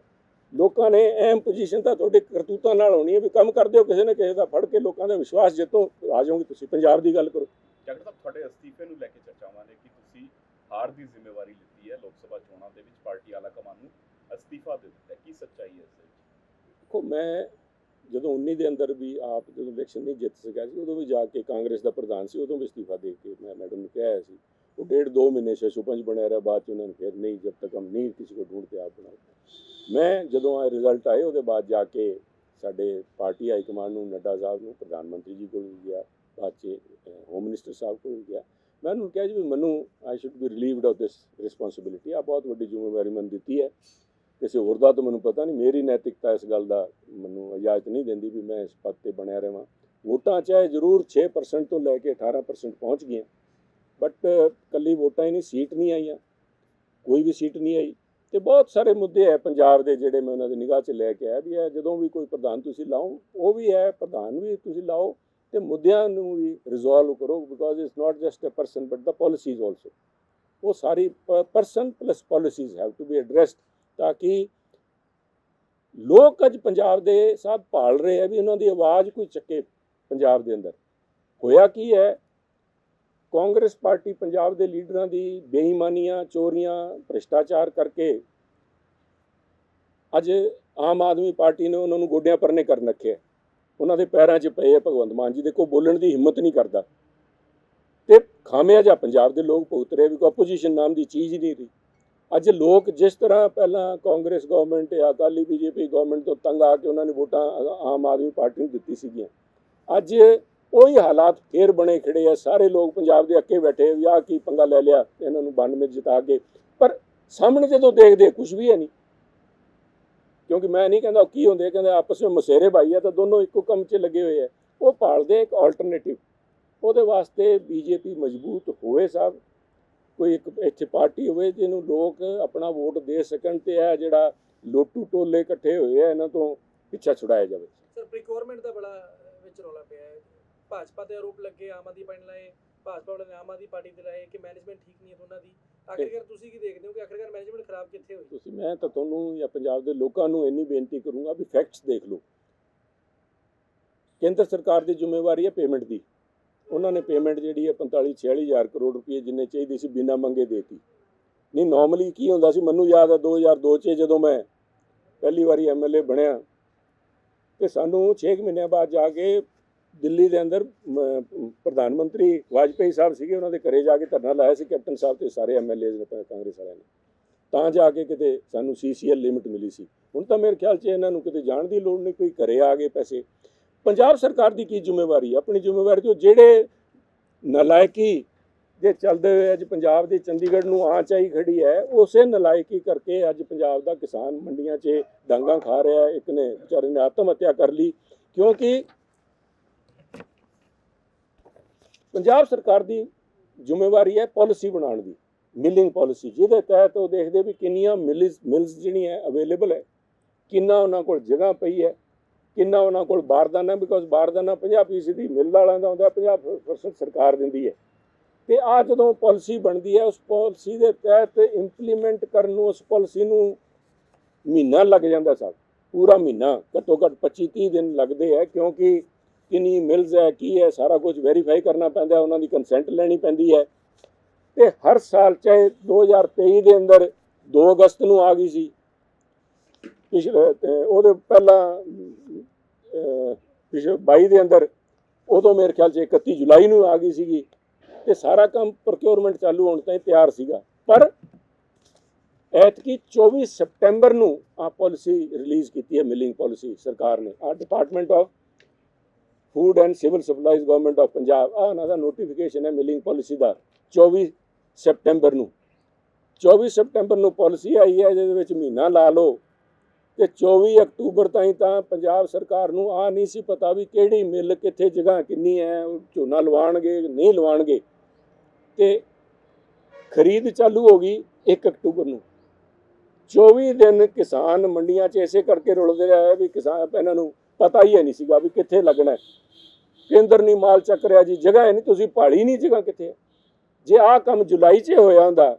ਲੋਕਾਂ ਨੇ ਅਹਿਮ ਪੋਜੀਸ਼ਨ ਤਾਂ ਤੁਹਾਡੇ ਕਰਤੂਤਾਂ ਨਾਲ ਹੋਣੀ ਹੈ ਵੀ ਕੰਮ ਕਰਦੇ ਹੋ ਕਿਸੇ ਨੇ ਕਿਸੇ ਦਾ ਫੜ ਕੇ ਲੋਕਾਂ ਦਾ ਵਿਸ਼ਵਾਸ ਜਿੱਤੋ ਆ ਜਾਓਗੇ ਤੁਸੀਂ ਪੰਜਾਬ ਦੀ ਗੱਲ ਕਰੋ ਜਗਤ ਸਾਹਿਬ ਤੁਹਾਡੇ ਅਸਤੀਫੇ ਨੂੰ ਲੈ ਕੇ ਚਰਚਾਵਾਂ ਨੇ ਕਿ ਤੁਸੀਂ ਹਾਰ ਦੀ ਜ਼ਿੰਮੇਵਾਰੀ ਲਿੱਤੀ ਹੈ ਲੋਕ ਸਭਾ ਚੋਣਾਂ ਦੇ ਵਿੱਚ ਪਾਰਟੀ ਆਲਾ ਕਮਾਨ ਨੂੰ ਅਸਤੀਫਾ ਦੇ ਦਿੱਤਾ। ਕੀ ਸੱਚਾਈ ਹੈ ਇਸ ਵਿੱਚ ਦੇਖੋ ਮੈਂ ਜਦੋਂ 19 ਦੇ ਅੰਦਰ ਵੀ ਆਪ ਜਦੋਂ ਇਲੈਕਸ਼ਨ ਨਹੀਂ ਜਿੱਤ ਸਕਿਆ ਸੀ ਉਦੋਂ ਵੀ ਜਾ ਕੇ ਕਾਂਗਰਸ ਦਾ ਪ੍ਰਧਾਨ ਸੀ ਉਦੋਂ ਵੀ ਅਸਤੀਫਾ ਦੇ ਕੇ ਮੈਂ ਮੈਡਮ ਨੂੰ ਕਿਹਾ ਸੀ वो डेढ़ दो महीने से सुपंच बने रहे बाद 'ਚ ਉਹਨਾਂ ਨੇ ਫਿਰ ਨਹੀਂ ਜਬ ਤੱਕ ਹਮ ਨਹੀਂ ਕਿਸੇ को ढूंढते आप बनाओ ਮੈਂ ਜਦੋਂ ਆ ਰਿਜ਼ਲਟ ਆਏ ਉਹਦੇ ਬਾਅਦ ਜਾ ਕੇ ਸਾਡੇ ਪਾਰਟੀ ਹਾਈ ਕਮਾਂਡ ਨੂੰ ਨੱਡਾ ਸਾਹਿਬ ਨੂੰ ਪ੍ਰਧਾਨ ਮੰਤਰੀ ਜੀ ਕੋਲ ਵੀ ਗਿਆ ਬਾਅਦ 'ਚ ਹੋਮ ਮਿਨਿਸਟਰ ਸਾਹਿਬ ਕੋਲ ਵੀ ਗਿਆ ਮੈਂ ਉਹਨੂੰ ਕਿਹਾ ਜੀ ਵੀ ਮੈਨੂੰ I should be relieved of this responsibility ਆ ਬਹੁਤ ਵੱਡੀ ਜ਼ਿੰਮੇਵਾਰੀ ਮੈਨੂੰ ਦਿੱਤੀ ਹੈ ਕਿਸੇ ਹੋਰ ਦਾ ਤਾਂ ਮੈਨੂੰ ਪਤਾ ਨਹੀਂ ਮੇਰੀ ਨੈਤਿਕਤਾ ਇਸ ਗੱਲ ਦਾ ਮੈਨੂੰ ਇਜਾਜ਼ਤ ਨਹੀਂ ਦਿੰਦੀ ਵੀ ਮੈਂ ਇਸ ਪਦ ਤੇ ਬਣਿਆ ਰਹਾਂ ਵੋਟਾਂ ਚਾਹੇ ਜ਼ਰੂਰ 6% ਤੋਂ ਲੈ ਕੇ 18% ਪਹੁੰਚ ਗਈਆਂ ਬਟ ਕੱਲੀ ਵੋਟਾਂ ਹੀ ਨਹੀਂ, ਸੀਟ ਨਹੀਂ ਆਈਆਂ। ਕੋਈ ਵੀ ਸੀਟ ਨਹੀਂ ਆਈ। ਤੇ ਬਹੁਤ ਸਾਰੇ ਮੁੱਦੇ ਹੈ ਪੰਜਾਬ ਦੇ ਜਿਹੜੇ ਮੈਂ ਉਹਨਾਂ ਦੀ ਨਿਗਾਹ 'ਚ ਲੈ ਕੇ ਆਇਆ ਵੀ ਇਹ ਜਦੋਂ ਵੀ ਕੋਈ ਪ੍ਰਧਾਨ ਤੁਸੀਂ ਲਾਓ, ਉਹ ਵੀ ਹੈ ਪ੍ਰਧਾਨ ਵੀ ਤੁਸੀਂ ਲਾਓ ਤੇ ਮੁੱਦਿਆਂ ਨੂੰ ਵੀ ਰਿਜ਼ੋਲਵ ਕਰੋ because it's not just a person but the policies also ਉਹ ਸਾਰੀ person plus policies have to be addressed ਤਾਂ ਕਿ ਲੋਕ ਅੱਜ ਪੰਜਾਬ ਦੇ ਸਾਥ ਭਾਲ ਰਹੇ ਆ ਵੀ ਉਹਨਾਂ ਦੀ ਆਵਾਜ਼ ਕੋਈ ਚੱਕੇ ਪੰਜਾਬ ਦੇ ਅੰਦਰ। ਹੋਇਆ ਕੀ ਹੈ ਕਾਂਗਰਸ ਪਾਰਟੀ ਪੰਜਾਬ ਦੇ ਲੀਡਰਾਂ ਦੀ ਬੇਈਮਾਨੀਆਂ, ਚੋਰੀਆਂ, ਭ੍ਰਿਸ਼ਟਾਚਾਰ ਕਰਕੇ ਅੱਜ ਆਮ ਆਦਮੀ ਪਾਰਟੀ ਨੇ ਉਹਨਾਂ ਨੂੰ ਗੋਡਿਆਂ ਪਰਨੇ ਕਰਨ ਰੱਖਿਆ ਉਹਨਾਂ ਦੇ ਪੈਰਾਂ 'ਚ ਪਏ ਆ ਭਗਵੰਤ ਮਾਨ ਜੀ। ਦੇ ਕੋ ਬੋਲਣ ਦੀ ਹਿੰਮਤ ਨਹੀਂ ਕਰਦਾ। ਤੇ ਖਾਮਿਆਜਾ ਪੰਜਾਬ ਦੇ ਲੋਕ ਭੁਗਤ ਰਹੇ ਵੀ ਕੋਈ ਆਪੋਜੀਸ਼ਨ ਨਾਮ ਦੀ ਚੀਜ਼ ਹੀ ਨਹੀਂ ਰਹੀ। ਅੱਜ ਲੋਕ ਜਿਸ ਤਰ੍ਹਾਂ ਪਹਿਲਾਂ ਕਾਂਗਰਸ ਗਵਰਨਮੈਂਟ ਜਾਂ ਅਕਾਲੀ ਬੀਜੇਪੀ ਗਵਰਨਮੈਂਟ ਤੋਂ ਤੰਗ ਆ ਕੇ ਉਹਨਾਂ ਨੇ ਵੋਟਾਂ ਆਮ ਆਦਮੀ ਪਾਰਟੀ ਨੂੰ ਦਿੱਤੀ ਸੀਗੀਆਂ। ਅੱਜ ਉਹੀ ਹਾਲਾਤ ਫੇਰ ਬਣੇ ਖੜੇ ਆ। ਸਾਰੇ ਲੋਕ ਪੰਜਾਬ ਦੇ ਅੱਕੇ ਬੈਠੇ ਵੀ ਆਹ ਕੀ ਪੰਗਾ ਲੈ ਲਿਆ, ਇਹਨਾਂ ਨੂੰ 92 ਜਿਤਾ ਕੇ। ਪਰ ਸਾਹਮਣੇ ਜਦੋਂ ਦੇਖਦੇ ਕੁਝ ਵੀ ਹੈ ਨਹੀਂ। ਕਿਉਂਕਿ ਮੈਂ ਨਹੀਂ ਕਹਿੰਦਾ ਉਹ ਕੀ ਹੁੰਦੇ, ਕਹਿੰਦੇ ਆਪਸ ਵਿੱਚ ਮਸੇਰੇ ਭਾਈ ਆ ਤਾਂ ਦੋਨੋਂ ਇੱਕੋ ਕੰਮ 'ਚ ਲੱਗੇ ਹੋਏ ਆ। ਉਹ ਭਾਲਦੇ ਇੱਕ ਆਲਟਰਨੇਟਿਵ ਉਹਦੇ ਵਾਸਤੇ ਬੀਜੇਪੀ ਮਜ਼ਬੂਤ ਹੋਵੇ ਸਾਹਿਬ ਕੋਈ ਇੱਕ ਇੱਥੇ ਪਾਰਟੀ ਹੋਵੇ ਜਿਹਨੂੰ ਲੋਕ ਆਪਣਾ ਵੋਟ ਦੇ ਸਕਣ ਤੇ ਇਹ ਜਿਹੜਾ ਲੋਟੂ ਟੋਲੇ ਇਕੱਠੇ ਹੋਏ ਆ, ਇਹਨਾਂ ਤੋਂ ਪਿੱਛਾ ਛੁਡਾਇਆ ਜਾਵੇ। ਸਰ, ਪ੍ਰੀਕੋਰਮੈਂਟ ਦਾ ਬੜਾ ਵਿੱਚ ਰੌਲਾ ਪਿਆ ਹੈ। ਭਾਜਪਾ ਤੇ ਆਰੋਪ ਲੱਗੇ ਆਮ ਆਦਮੀ ਪਾਰਟੀ ਲਾਏ ਭਾਜਪਾ ਵਾਲੇ ਨੇ ਆਮ ਆਦਮੀ ਪਾਰਟੀ ਤੇ ਲਾਏ ਕਿ ਮੈਨੇਜਮੈਂਟ ਠੀਕ ਨਹੀਂ ਹੈ ਦੋਨਾਂ ਦੀ। ਆਖਿਰਕਾਰ ਤੁਸੀਂ ਕੀ ਦੇਖਦੇ ਹੋ ਕਿ ਆਖਿਰਕਾਰ ਮੈਨੇਜਮੈਂਟ ਖਰਾਬ ਕਿੱਥੇ ਹੋਈ? ਤੁਸੀਂ ਮੈਂ ਤਾਂ ਤੁਹਾਨੂੰ ਜਾਂ ਪੰਜਾਬ ਦੇ ਲੋਕਾਂ ਨੂੰ ਇੰਨੀ ਬੇਨਤੀ ਕਰੂੰਗਾ ਵੀ ਫੈਕਟਸ ਦੇਖ ਲਓ। ਕੇਂਦਰ ਸਰਕਾਰ ਦੀ ਜ਼ਿੰਮੇਵਾਰੀ ਹੈ ਪੇਮੈਂਟ ਦੀ। ਉਹਨਾਂ ਨੇ ਪੇਮੈਂਟ ਜਿਹੜੀ ਹੈ 45 46000 ਕਰੋੜ ਰੁਪਏ ਜਿੰਨੇ ਚਾਹੀਦੀ ਸੀ ਬਿਨਾਂ ਮੰਗੇ ਦੇਤੀ। ਨਹੀਂ ਨਾਰਮਲੀ ਕੀ ਹੁੰਦਾ ਸੀ? ਮੈਨੂੰ ਯਾਦ ਹੈ 2002 ਚ ਜਦੋਂ ਮੈਂ ਪਹਿਲੀ ਵਾਰੀ ਐਮਐਲਏ ਬਣਿਆ ਤੇ ਸਾਨੂੰ 6 ਮਹੀਨਿਆਂ ਬਾਅਦ ਜਾ ਕੇ ਦਿੱਲੀ ਦੇ ਅੰਦਰ ਮ, ਪ੍ਰਧਾਨ ਮੰਤਰੀ ਵਾਜਪੇਈ ਸਾਹਿਬ ਸੀਗੇ ਉਹਨਾਂ ਦੇ ਘਰੇ ਜਾ ਕੇ ਧਰਨਾ ਲਾਇਆ ਸੀ ਕੈਪਟਨ ਸਾਹਿਬ ਤੇ ਸਾਰੇ ਐਮਐਲਏ ਨੇ ਕਾਂਗਰਸ ਵਾਲਿਆਂ ਨੇ। ਤਾਂ ਜਾ ਕੇ ਕਿਤੇ ਸਾਨੂੰ ਸੀਸੀਐਲ ਲਿਮਿਟ ਮਿਲੀ ਸੀ। ਹੁਣ ਤਾਂ ਮੇਰੇ ਖਿਆਲ 'ਚ ਇਹਨਾਂ ਨੂੰ ਕਿਤੇ ਜਾਣ ਦੀ ਲੋੜ ਨਹੀਂ ਕੋਈ ਘਰੇ ਆ ਗਏ ਪੈਸੇ। ਪੰਜਾਬ ਸਰਕਾਰ ਦੀ ਕੀ ਜ਼ਿੰਮੇਵਾਰੀ ਆਪਣੀ ਜ਼ਿੰਮੇਵਾਰੀ ਤੋਂ ਜਿਹੜੇ ਨਲਾਇਕੀ ਦੇ ਚੱਲਦੇ ਹੋਏ ਅੱਜ ਪੰਜਾਬ ਦੇ ਚੰਡੀਗੜ੍ਹ ਨੂੰ ਆਂਚ ਆਈ ਖੜੀ ਹੈ ਉਸੇ ਨਲਾਇਕੀ ਕਰਕੇ ਅੱਜ ਪੰਜਾਬ ਦਾ ਕਿਸਾਨ ਮੰਡੀਆਂ 'ਚ ਡਾਂਗਾਂ ਖਾ ਰਿਹਾ ਇੱਕ ਨੇ ਵਿਚਾਰੇ ਨੇ ਆਤਮ ਹੱਤਿਆ ਕਰ ਲਈ ਕਿਉਂਕਿ ਪੰਜਾਬ ਸਰਕਾਰ ਦੀ ਜ਼ਿੰਮੇਵਾਰੀ ਹੈ ਪਾਲਿਸੀ ਬਣਾਉਣ ਦੀ ਮਿਲਿੰਗ ਪਾਲਿਸੀ, ਜਿਹਦੇ ਤਹਿਤ ਉਹ ਦੇਖਦੇ ਵੀ ਕਿੰਨੀਆਂ ਮਿਲਸ ਮਿਲਸ ਜਿਹੜੀਆਂ ਅਵੇਲੇਬਲ ਹੈ, ਕਿੰਨਾ ਉਹਨਾਂ ਕੋਲ ਜਗ੍ਹਾ ਪਈ ਹੈ, ਕਿੰਨਾ ਉਹਨਾਂ ਕੋਲ ਬਾਰਦਾਨਾ ਬਿਕੋਜ਼ ਬਾਰਦਾਨਾ 50% ਦੀ ਮਿਲ ਵਾਲਿਆਂ ਦਾ ਹੁੰਦਾ 50% ਸਰਕਾਰ ਦਿੰਦੀ ਹੈ। ਤੇ ਆ ਜਦੋਂ ਪਾਲਿਸੀ ਬਣਦੀ ਹੈ, ਉਸ ਪਾਲਿਸੀ ਦੇ ਤਹਿਤ ਇੰਪਲੀਮੈਂਟ ਕਰਨ ਨੂੰ, ਉਸ ਪਾਲਿਸੀ ਨੂੰ ਮਹੀਨਾ ਲੱਗ ਜਾਂਦਾ ਸਭ ਪੂਰਾ ਮਹੀਨਾ, ਘੱਟੋ ਘੱਟ 25 30 ਦਿਨ ਲੱਗਦੇ ਹੈ, ਕਿਉਂਕਿ ਕਿੰਨੀ ਮਿਲਜ਼ ਹੈ, ਕੀ ਹੈ, ਸਾਰਾ ਕੁਝ ਵੈਰੀਫਾਈ ਕਰਨਾ ਪੈਂਦਾ, ਉਹਨਾਂ ਦੀ ਕੰਸੈਂਟ ਲੈਣੀ ਪੈਂਦੀ ਹੈ। ਤੇ ਹਰ ਸਾਲ ਚਾਹੇ 2023 ਦੇ ਅੰਦਰ 2 ਅਗਸਤ ਨੂੰ ਆ ਗਈ ਸੀ। ਪਿਛਲੇ ਉਹਦੇ ਪਹਿਲਾਂ ਪਿਛਲੇ 22 ਦੇ ਅੰਦਰ, ਉਦੋਂ ਮੇਰੇ ਖਿਆਲ 'ਚ 31 ਜੁਲਾਈ ਨੂੰ ਆ ਗਈ ਸੀਗੀ। ਤੇ ਸਾਰਾ ਕੰਮ ਪ੍ਰੋਕਿਉਰਮੈਂਟ ਚਾਲੂ ਹੋਣ ਤਾਈਂ ਤਿਆਰ ਸੀਗਾ। ਪਰ ਐਤਕੀ 24 ਸਪਟੈਂਬਰ ਨੂੰ ਆ ਪਾਲਿਸੀ ਰਿਲੀਜ਼ ਕੀਤੀ ਹੈ ਮਿਲਿੰਗ ਪਾਲਿਸੀ ਸਰਕਾਰ ਨੇ। ਆ department of food and civil supplies government of Punjab ਆ ਉਹਨਾਂ ਦਾ ਨੋਟੀਫਿਕੇਸ਼ਨ ਹੈ ਮਿਲਿੰਗ ਪਾਲਿਸੀ ਦਾ 24 ਸਪਟੈਂਬਰ ਨੂੰ। 24 ਸਪਟੈਂਬਰ ਨੂੰ ਪਾਲਿਸੀ ਆਈ ਹੈ, ਜਿਹਦੇ ਵਿੱਚ ਮਹੀਨਾ ਲਾ ਲਓ। ਤੇ 24 ਅਕਤੂਬਰ ਤਾਈਂ ਤਾਂ ਪੰਜਾਬ ਸਰਕਾਰ ਨੂੰ ਆ ਨਹੀਂ ਸੀ ਪਤਾ ਵੀ ਕਿਹੜੀ ਮਿੱਲ ਕਿੱਥੇ ਜਗ੍ਹਾ ਕਿੰਨੀ ਹੈ ਝੋਨਾ ਲਵਾਣਗੇ ਨਹੀਂ ਲਵਾਣਗੇ ਤੇ ਖਰੀਦ ਚਾਲੂ ਹੋ ਗਈ 1 ਅਕਤੂਬਰ ਨੂੰ। 24 ਦਿਨ ਕਿਸਾਨ ਮੰਡੀਆਂ 'ਚ ਐਸੇ ਕਰਕੇ ਰੁਲਦੇ ਰਹੇ ਵੀ ਕਿਸਾਨ, ਇਹਨਾਂ ਨੂੰ ਪਤਾ ਹੀ ਹੈ ਨਹੀਂ ਸੀਗਾ ਵੀ ਕਿੱਥੇ ਲੱਗਣਾ ਕੇਂਦਰ ਨਹੀਂ ਮਾਲ ਚੱਕ ਰਿਹਾ ਜੀ, ਜਗ੍ਹਾ ਹੈ ਨਹੀਂ, ਤੁਸੀਂ ਭਾਲੀ ਨਹੀਂ ਜਗ੍ਹਾ ਕਿੱਥੇ ਜੇ ਆਹ ਕੰਮ ਜੁਲਾਈ 'ਚ ਹੋਇਆ ਹੁੰਦਾ,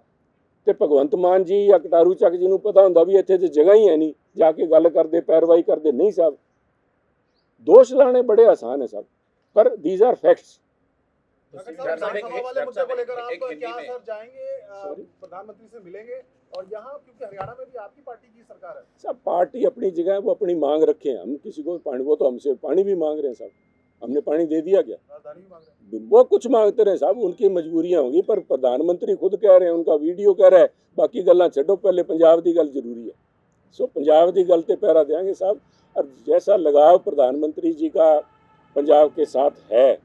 ਤੇ ਭਗਵੰਤ ਮਾਨ ਜੀ ਜਾਂ ਕਟਾਰੂ ਚੱਕ ਜੀ ਨੂੰ ਪਤਾ ਹੁੰਦਾ ਵੀ ਇੱਥੇ ਤੇ ਜਗ੍ਹਾ ਹੀ ਹੈ ਨਹੀਂ, ਜਾ ਕੇ ਗੱਲ ਕਰਦੇ, ਪੈਰਵਾਈ ਕਰਦੇ ਨਹੀਂ ਸਾਹਿਬ। ਦੋਸ਼ ਲਾਣੇ ਬੜੇ ਆਸਾਨ ਹੈ ਸਾਹਿਬ ਪਰ these ਆਰ ਫੈਕਟਸ پارٹی اپنی جگہ ہے وہ اپنی مانگ رکھے ہیں۔ ہم کسی کو پانی وہ تو ہم سے پانی بھی مانگ رہے ہیں صاحب ہم نے پانی دے دیا کیا؟ وہ کچھ مانگتے رہے صاحب ان کی مجبوریاں ہوں گی پر پردھان منتری خود کہہ رہے ہیں ان کا ویڈیو کہہ رہا ہے۔ باقی گلا چھڈو پہلے پنجاب دی گل ضروری ہے۔ سو پنجاب دی گل تے پیرا دیاں گے صاحب۔ اور جیسا لگاؤ پردھان منتری جی کا پنجاب کے ساتھ ہے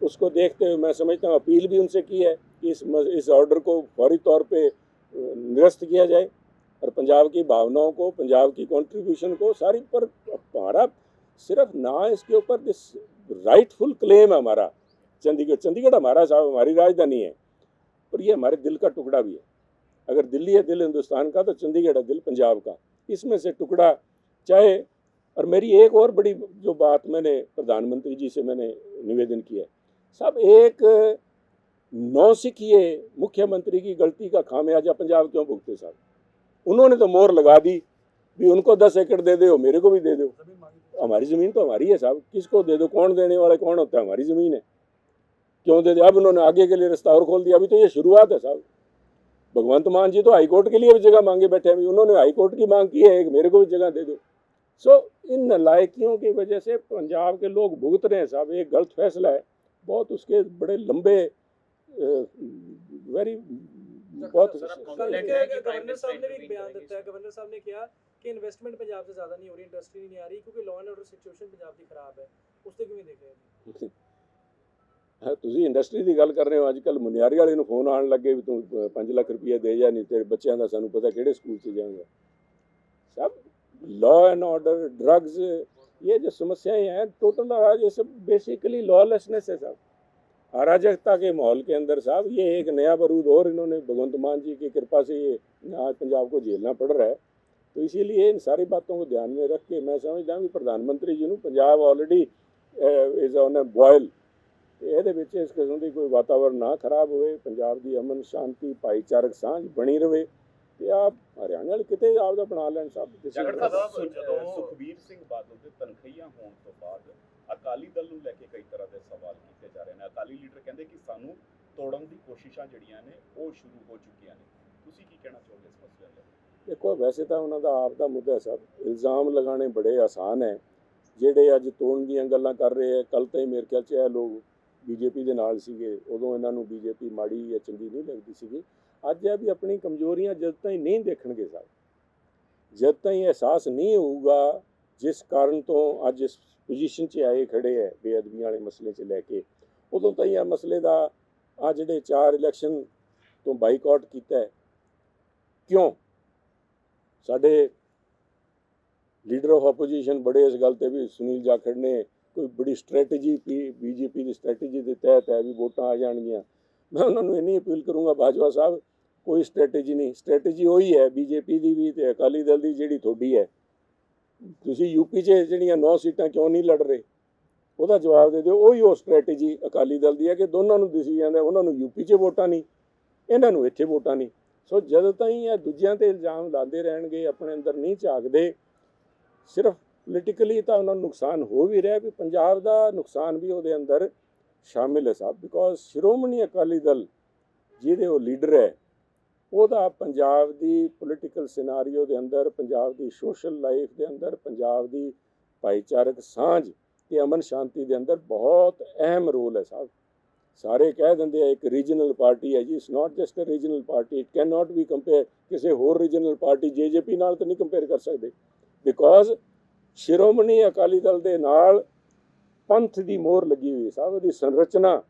اس کو دیکھتے ہوئے میں سمجھتا ہوں اپیل بھی ان سے کی ہے کہ اس اس آرڈر کو فوری طور پہ نرست کیا جائے اور پنجاب کی بھاوناؤں کو، پنجاب کی کانٹریبیوشن کو ساری پر ہمارا صرف نہ اس کے اوپر دس رائٹ فل کلیم ہے ہمارا۔ چندی گڑھ چندی گڑھ ہمارا صاحب، ہماری راجدھانی ہے اور یہ ہمارے دل کا ٹکڑا بھی ہے۔ اگر دلی ہے دل ہندوستان کا تو چندی گڑھ ہے دل پنجاب کا۔ اس میں سے ٹکڑا چاہے، اور میری ایک اور بڑی جو بات میں نے پردھان منتری جی سے میں نے نویدن کیا ہے سب ایک نو سکھیے مکھیہ منتری کی غلطی کا خامیازہ پنجاب کیوں بھگتے صاحب انہوں نے تو مور لگا دی بھی ان کو دس ایکڑ دے دو میرے کو بھی دے دو ہماری زمین تو ہماری ہے صاحب کس کو دے دو؟ کون دینے والے کون ہوتا ہے؟ ہماری زمین ہے۔ کیوں دے دے؟ اب انہوں نے آگے کے لیے رستہ اور کھول دیا۔ ابھی تو یہ شروعات ہے صاحب۔ بھگوانت مان جی تو ہائی کورٹ کے لیے بھی جگہ مانگے بیٹھے ہیں انہوں نے ہائی کورٹ کی مانگ کی ہے ایک میرے کو بھی جگہ دے دو۔ سو so, ان نلائکیوں کی وجہ سے پنجاب کے لوگ بھگت رہے ہیں صاحب۔ ایک غلط فیصلہ ہے۔ दो सो इन नालायकियों की वजह से पंजाब के लोग भुगत रहे हैं साहब एक गलत फैसला है बहुत उसके बड़े लंबे वेरी बहुत कल के गवर्नर साहब ने भी एक बयान ਦਿੱਤਾ ਹੈ गवर्नर साहब ने किया कि इन्वेस्टमेंट पंजाब से ज्यादा नहीं हो रही इंडस्ट्री नहीं आ रही क्योंकि law and order situation Punjab ਦੀ ਖਰਾਬ ਹੈ ਉਸ ਤੇ ਕਿਵੇਂ ਦੇਖ ਰਹੇ ਹੋ ਹਾਂ ਤੁਸੀਂ ਇੰਡਸਟਰੀ ਦੀ ਗੱਲ ਕਰ ਰਹੇ ਹੋ ਅੱਜ ਕੱਲ ਮੁਨਿਆਰੀ ਵਾਲੇ ਨੂੰ ਫੋਨ ਆਉਣ ਲੱਗੇ ਵੀ ਤੂੰ 5 ਲੱਖ ਰੁਪਏ ਦੇ ਜਾ ਨਹੀਂ ਤੇਰੇ ਬੱਚਿਆਂ ਦਾ ਸਾਨੂੰ ਪਤਾ ਕਿਹੜੇ ਸਕੂਲ 'ਚ जाएंगे सब लॉ एंड ऑर्डर ड्रग्स ये जो समस्याएं हैं टोटल ये सब बेसिकली लॉलेसनेस है साहब अराजकता के माहौल के अंदर साहब ये एक नया बरूद और इन्होंने भगवंत मान जी की कृपा से ये आज पंजाब को झेलना पड़ रहा है तो इसीलिए इन सारी बातों को ध्यान में रख के मैं समझता हूँ कि प्रधानमंत्री जी ਨੂੰ Punjab already is on a boil ਤੇ ਇਹਦੇ ਵਿੱਚ ਇਸ ਕਿਸਮ ਦੀ ਕੋਈ ਵਾਤਾਵਰਨ ਨਾ ਖਰਾਬ ਹੋਵੇ ਪੰਜਾਬ ਦੀ ਅਮਨ ਸ਼ਾਂਤੀ ਭਾਈਚਾਰਕ ਸਾਂਝ ਬਣੀ ਰਵੇ ਤੇ ਆ ਹਰਿਆਣਾ ਵਾਲੇ ਕਿਤੇ ਆਪਦਾ ਬਣਾ ਲੈਣ ਸਭ ਜਗੜ ਕਿਸੇ ਸਾਹਿਬ ਜਦੋਂ ਸੁਖਬੀਰ ਸਿੰਘ ਬਾਦਲ ਦੇ ਤਨਖਈਆਂ ਹੋਣ ਤੋਂ ਬਾਅਦ ਅਕਾਲੀ ਦਲ ਨੂੰ ਲੈ ਕੇ ਕਈ ਤਰ੍ਹਾਂ ਦੇ ਸਵਾਲ ਕੀਤੇ ਜਾ ਰਹੇ ਨੇ। ਅਕਾਲੀ ਲੀਡਰ ਕਹਿੰਦੇ ਕਿ ਸਾਨੂੰ ਤੋੜਨ ਦੀ ਕੋਸ਼ਿਸ਼ਾਂ ਜਿਹੜੀਆਂ ਨੇ ਉਹ ਸ਼ੁਰੂ ਹੋ ਚੁੱਕੀਆਂ ਨੇ। ਤੁਸੀਂ ਕੀ ਕਹਿਣਾ ਚਾਹੋਗੇ ਇਸ ਮਸਲੇ ਕੇ? ਦੇਖੋ ਵੈਸੇ ਤਾਂ ਉਹਨਾਂ ਦਾ ਆਪ ਦਾ ਮੁੱਦਾ ਹੈ ਸਭ। ਇਲਜ਼ਾਮ ਲਗਾਉਣੇ ਬੜੇ ਆਸਾਨ ਹੈ। ਜਿਹੜੇ ਅੱਜ ਤੋੜਨ ਦੀਆਂ ਗੱਲਾਂ ਕਰ ਰਹੇ ਆ ਕੱਲ ਤਾਂ ਹੀ ਮੇਰੇ ਖਿਆਲ 'ਚ ਇਹ ਲੋਕ ਬੀਜੇਪੀ ਦੇ ਨਾਲ ਸੀਗੇ। ਉਦੋਂ ਇਹਨਾਂ ਨੂੰ ਬੀਜੇਪੀ ਮਾੜੀ ਜਾਂ ਚੰਗੀ ਨਹੀਂ ਲੱਗਦੀ ਸੀਗੀ। ਅੱਜ ਇਹ ਵੀ ਆਪਣੀ ਕਮਜ਼ੋਰੀਆਂ ਜਦ ਤਾਈਂ ਨਹੀਂ ਦੇਖਣਗੇ ਸਾਹਿਬ ਜਦ ਤਾਈਂ ਅਹਿਸਾਸ ਨਹੀਂ ਹੋਊਗਾ, ਜਿਸ ਕਾਰਨ ਤੋਂ ਅੱਜ ਇਸ ਪੋਜੀਸ਼ਨ 'ਚ ਆਏ ਖੜੇ ਹੈ ਬੇਅਦਬੀਆਂ ਵਾਲੇ ਮਸਲੇ 'ਚ ਲੈ ਕੇ, ਉਦੋਂ ਤਾਈਂ ਇਹ ਮਸਲੇ ਦਾ ਆ ਜਿਹੜੇ ਚਾਰ ਇਲੈਕਸ਼ਨ ਤੋਂ ਬਾਈਕਾਟ ਕੀਤਾ ਕਿਉਂ? ਸਾਡੇ ਲੀਡਰ ਆਫ ਆਪੋਜੀਸ਼ਨ ਬੜੇ ਇਸ ਗੱਲ ਤੇ ਵੀ ਸੁਨੀਲ ਜਾਖੜ ਨੇ ਕੋਈ ਬੜੀ ਸਟ੍ਰੈਟਜੀ ਬੀਜੇਪੀ ਦੀ ਸਟ੍ਰੈਟਜੀ ਦੇ ਤਹਿਤ ਹੈ ਵੀ ਵੋਟਾਂ ਆ ਜਾਣਗੀਆਂ। ਮੈਂ ਉਹਨਾਂ ਨੂੰ ਇੰਨੀ ਅਪੀਲ ਕਰੂੰਗਾ, ਬਾਜਵਾ ਸਾਹਿਬ ਕੋਈ ਸਟ੍ਰੈਟਜੀ ਨਹੀਂ। ਸਟ੍ਰੈਟਜੀ ਉਹੀ ਹੈ, ਬੀਜੇਪੀ ਦੀ ਵੀ ਤੇ ਅਕਾਲੀ ਦਲ ਦੀ ਜਿਹੜੀ ਤੁਹਾਡੀ ਹੈ। ਤੁਸੀਂ ਯੂਪੀ 'ਚ ਜਿਹੜੀਆਂ 9 ਸੀਟਾਂ ਕਿਉਂ ਨਹੀਂ ਲੜ ਰਹੇ? ਉਹਦਾ ਜਵਾਬ ਦੇ ਦਿਓ। ਉਹੀ ਉਹ ਸਟ੍ਰੈਟਜੀ ਅਕਾਲੀ ਦਲ ਦੀ ਹੈ ਕਿ ਦੋਨਾਂ ਨੂੰ ਦਿਸੀ ਜਾਂਦਾ ਉਹਨਾਂ ਨੂੰ ਯੂਪੀ 'ਚ ਵੋਟਾਂ ਨਹੀਂ, ਇਹਨਾਂ ਨੂੰ ਇੱਥੇ ਵੋਟਾਂ ਨਹੀਂ। ਸੋ ਜਦੋਂ ਤਾਈਂ ਇਹ ਦੂਜਿਆਂ ਤੇ ਇਲਜ਼ਾਮ ਲਾਉਂਦੇ ਰਹਿਣਗੇ, ਆਪਣੇ ਅੰਦਰ ਨਹੀਂ ਝਾਕਦੇ, ਸਿਰਫ ਪੋਲੀਟੀਕਲੀ ਤਾਂ ਉਹਨਾਂ ਨੂੰ ਨੁਕਸਾਨ ਹੋ ਵੀ ਰਿਹਾ, ਵੀ ਪੰਜਾਬ ਦਾ ਨੁਕਸਾਨ ਵੀ ਉਹਦੇ ਅੰਦਰ ਸ਼ਾਮਿਲ ਹੈ ਸਾਹਿਬ। ਬਿਕੋਜ਼ ਸ਼੍ਰੋਮਣੀ ਅਕਾਲੀ ਦਲ ਜਿਹਦੇ ਉਹ ਲੀਡਰ ਹੈ ਉਹਦਾ ਪੰਜਾਬ ਦੀ ਪੋਲੀਟੀਕਲ ਸਿਨਾਰੀਓ ਦੇ ਅੰਦਰ, ਪੰਜਾਬ ਦੀ ਸੋਸ਼ਲ ਲਾਈਫ ਦੇ ਅੰਦਰ, ਪੰਜਾਬ ਦੀ ਭਾਈਚਾਰਕ ਸਾਂਝ ਤੇ ਅਮਨ ਸ਼ਾਂਤੀ ਦੇ ਅੰਦਰ ਬਹੁਤ ਅਹਿਮ ਰੋਲ ਹੈ ਸਾਹਿਬ। ਸਾਰੇ ਕਹਿ ਦਿੰਦੇ ਆ, ਇੱਕ ਰੀਜਨਲ ਪਾਰਟੀ ਹੈ ਜੀ it's not just a regional party it can not be compare ਕਿਸੇ ਹੋਰ ਰੀਜਨਲ ਪਾਰਟੀ ਜੇਜੇਪੀ ਨਾਲ ਤਾਂ ਨਹੀਂ ਕੰਪੇਅਰ ਕਰ ਸਕਦੇ। ਬਿਕੋਜ਼ ਸ਼੍ਰੋਮਣੀ ਅਕਾਲੀ ਦਲ ਦੇ ਨਾਲ ਪੰਥ ਦੀ ਮੋਹਰ ਲੱਗੀ ਹੋਈ ਸਾਹਿਬ, ਉਹਦੀ ਸੰਰਚਨਾ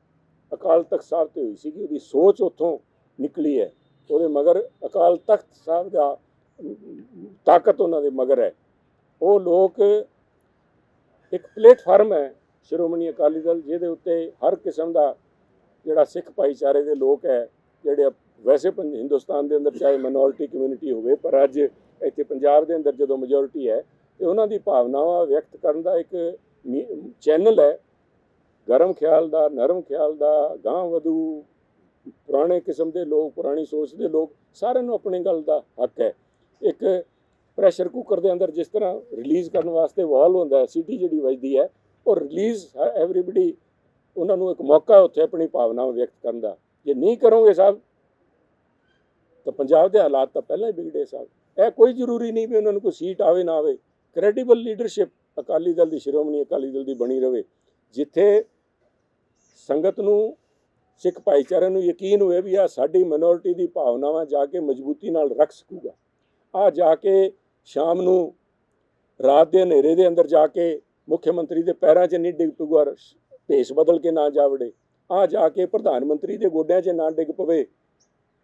ਅਕਾਲ ਤਖਤ ਸਾਹਿਬ ਤੇ ਹੋਈ ਸੀਗੀ, ਉਹਦੀ ਸੋਚ ਉੱਥੋਂ ਨਿਕਲੀ ਹੈ। ਉਹਦੇ ਮਗਰ ਅਕਾਲ ਤਖਤ ਸਾਹਿਬ ਦਾ ਤਾਕਤ ਉਹਨਾਂ ਦੇ ਮਗਰ ਹੈ। ਉਹ ਲੋਕ ਇੱਕ ਪਲੇਟਫਾਰਮ ਹੈ ਸ਼੍ਰੋਮਣੀ ਅਕਾਲੀ ਦਲ, ਜਿਹਦੇ ਉੱਤੇ ਹਰ ਕਿਸਮ ਦਾ ਜਿਹੜਾ ਸਿੱਖ ਭਾਈਚਾਰੇ ਦੇ ਲੋਕ ਹੈ, ਜਿਹੜੇ ਵੈਸੇ ਪੰ- ਹਿੰਦੁਸਤਾਨ ਦੇ ਅੰਦਰ ਚਾਹੇ ਮਿਨੋਰਿਟੀ ਕਮਿਊਨਿਟੀ ਹੋਵੇ, ਪਰ ਅੱਜ ਇੱਥੇ ਪੰਜਾਬ ਦੇ ਅੰਦਰ ਜਦੋਂ ਮੈਜੋਰਿਟੀ ਹੈ, ਤੇ ਉਹਨਾਂ ਦੀ ਭਾਵਨਾਵਾਂ ਵਿਅਕਤ ਕਰਨ ਦਾ ਇੱਕ ਚੈਨਲ ਹੈ। ਗਰਮ ਖਿਆਲ ਦਾ, ਨਰਮ ਖਿਆਲ ਦਾ ਗਾਂ ਵਧੂ ਪੁਰਾਣੇ ਕਿਸਮ ਦੇ ਲੋਕ, ਪੁਰਾਣੀ ਸੋਚ ਦੇ ਲੋਕ ਸਾਰਿਆਂ ਨੂੰ ਆਪਣੀ ਗੱਲ ਦਾ ਹੱਕ ਹੈ। ਇੱਕ ਪ੍ਰੈਸ਼ਰ ਕੁੱਕਰ ਦੇ ਅੰਦਰ ਜਿਸ ਤਰ੍ਹਾਂ ਰਿਲੀਜ਼ ਕਰਨ ਵਾਸਤੇ ਵਾਲ ਹੁੰਦਾ ਹੈ, ਸੀਟੀ ਜਿਹੜੀ ਵੱਜਦੀ ਹੈ, ਉਹ ਰਿਲੀਜ਼ ਐਵਰੀਬਡੀ ਉਹਨਾਂ ਨੂੰ ਇੱਕ ਮੌਕਾ ਹੈ ਉੱਥੇ ਆਪਣੀ ਭਾਵਨਾਵਾਂ ਵਿਅਕਤ ਕਰਨ ਦਾ। ਜੇ ਨਹੀਂ ਕਰੋਗੇ ਸਾਹਿਬ, ਤਾਂ ਪੰਜਾਬ ਦੇ ਹਾਲਾਤ ਤਾਂ ਪਹਿਲਾਂ ਹੀ ਵਿਗੜੇ ਸਾਹਿਬ। ਇਹ ਕੋਈ ਜ਼ਰੂਰੀ ਨਹੀਂ ਵੀ ਉਹਨਾਂ ਨੂੰ ਕੋਈ ਸੀਟ ਆਵੇ ਨਾ ਆਵੇ। ਕ੍ਰੈਡੀਬਲ ਲੀਡਰਸ਼ਿਪ ਅਕਾਲੀ ਦਲ ਦੀ ਸ਼੍ਰੋਮਣੀ ਅਕਾਲੀ ਦਲ ਦੀ ਬਣੀ ਰਵੇ। ਜਿੱਥੇ ਸੰਗਤ ਨੂੰ ਸਿੱਖ ਭਾਈਚਾਰੇ ਨੂੰ ਯਕੀਨ ਹੋਵੇ ਵੀ ਆ ਸਾਡੀ ਮਿਨੋਰਿਟੀ ਦੀ ਭਾਵਨਾਵਾਂ ਜਾ ਕੇ ਮਜ਼ਬੂਤੀ ਨਾਲ ਰੱਖ ਸਕੂਗਾ। ਆ ਜਾ ਕੇ ਸ਼ਾਮ ਨੂੰ ਰਾਤ ਦੇ ਹਨੇਰੇ ਦੇ ਅੰਦਰ ਜਾ ਕੇ ਮੁੱਖ ਮੰਤਰੀ ਦੇ ਪੈਰਾਂ 'ਚ ਨਹੀਂ ਡਿੱਗ ਪਊਗਾ, ਭੇਸ ਬਦਲ ਕੇ ਨਾ ਜਾ ਵੜੇ ਆ ਜਾ ਕੇ ਪ੍ਰਧਾਨ ਮੰਤਰੀ ਦੇ ਗੋਡਿਆਂ 'ਚ ਨਾ ਡਿੱਗ ਪਵੇ,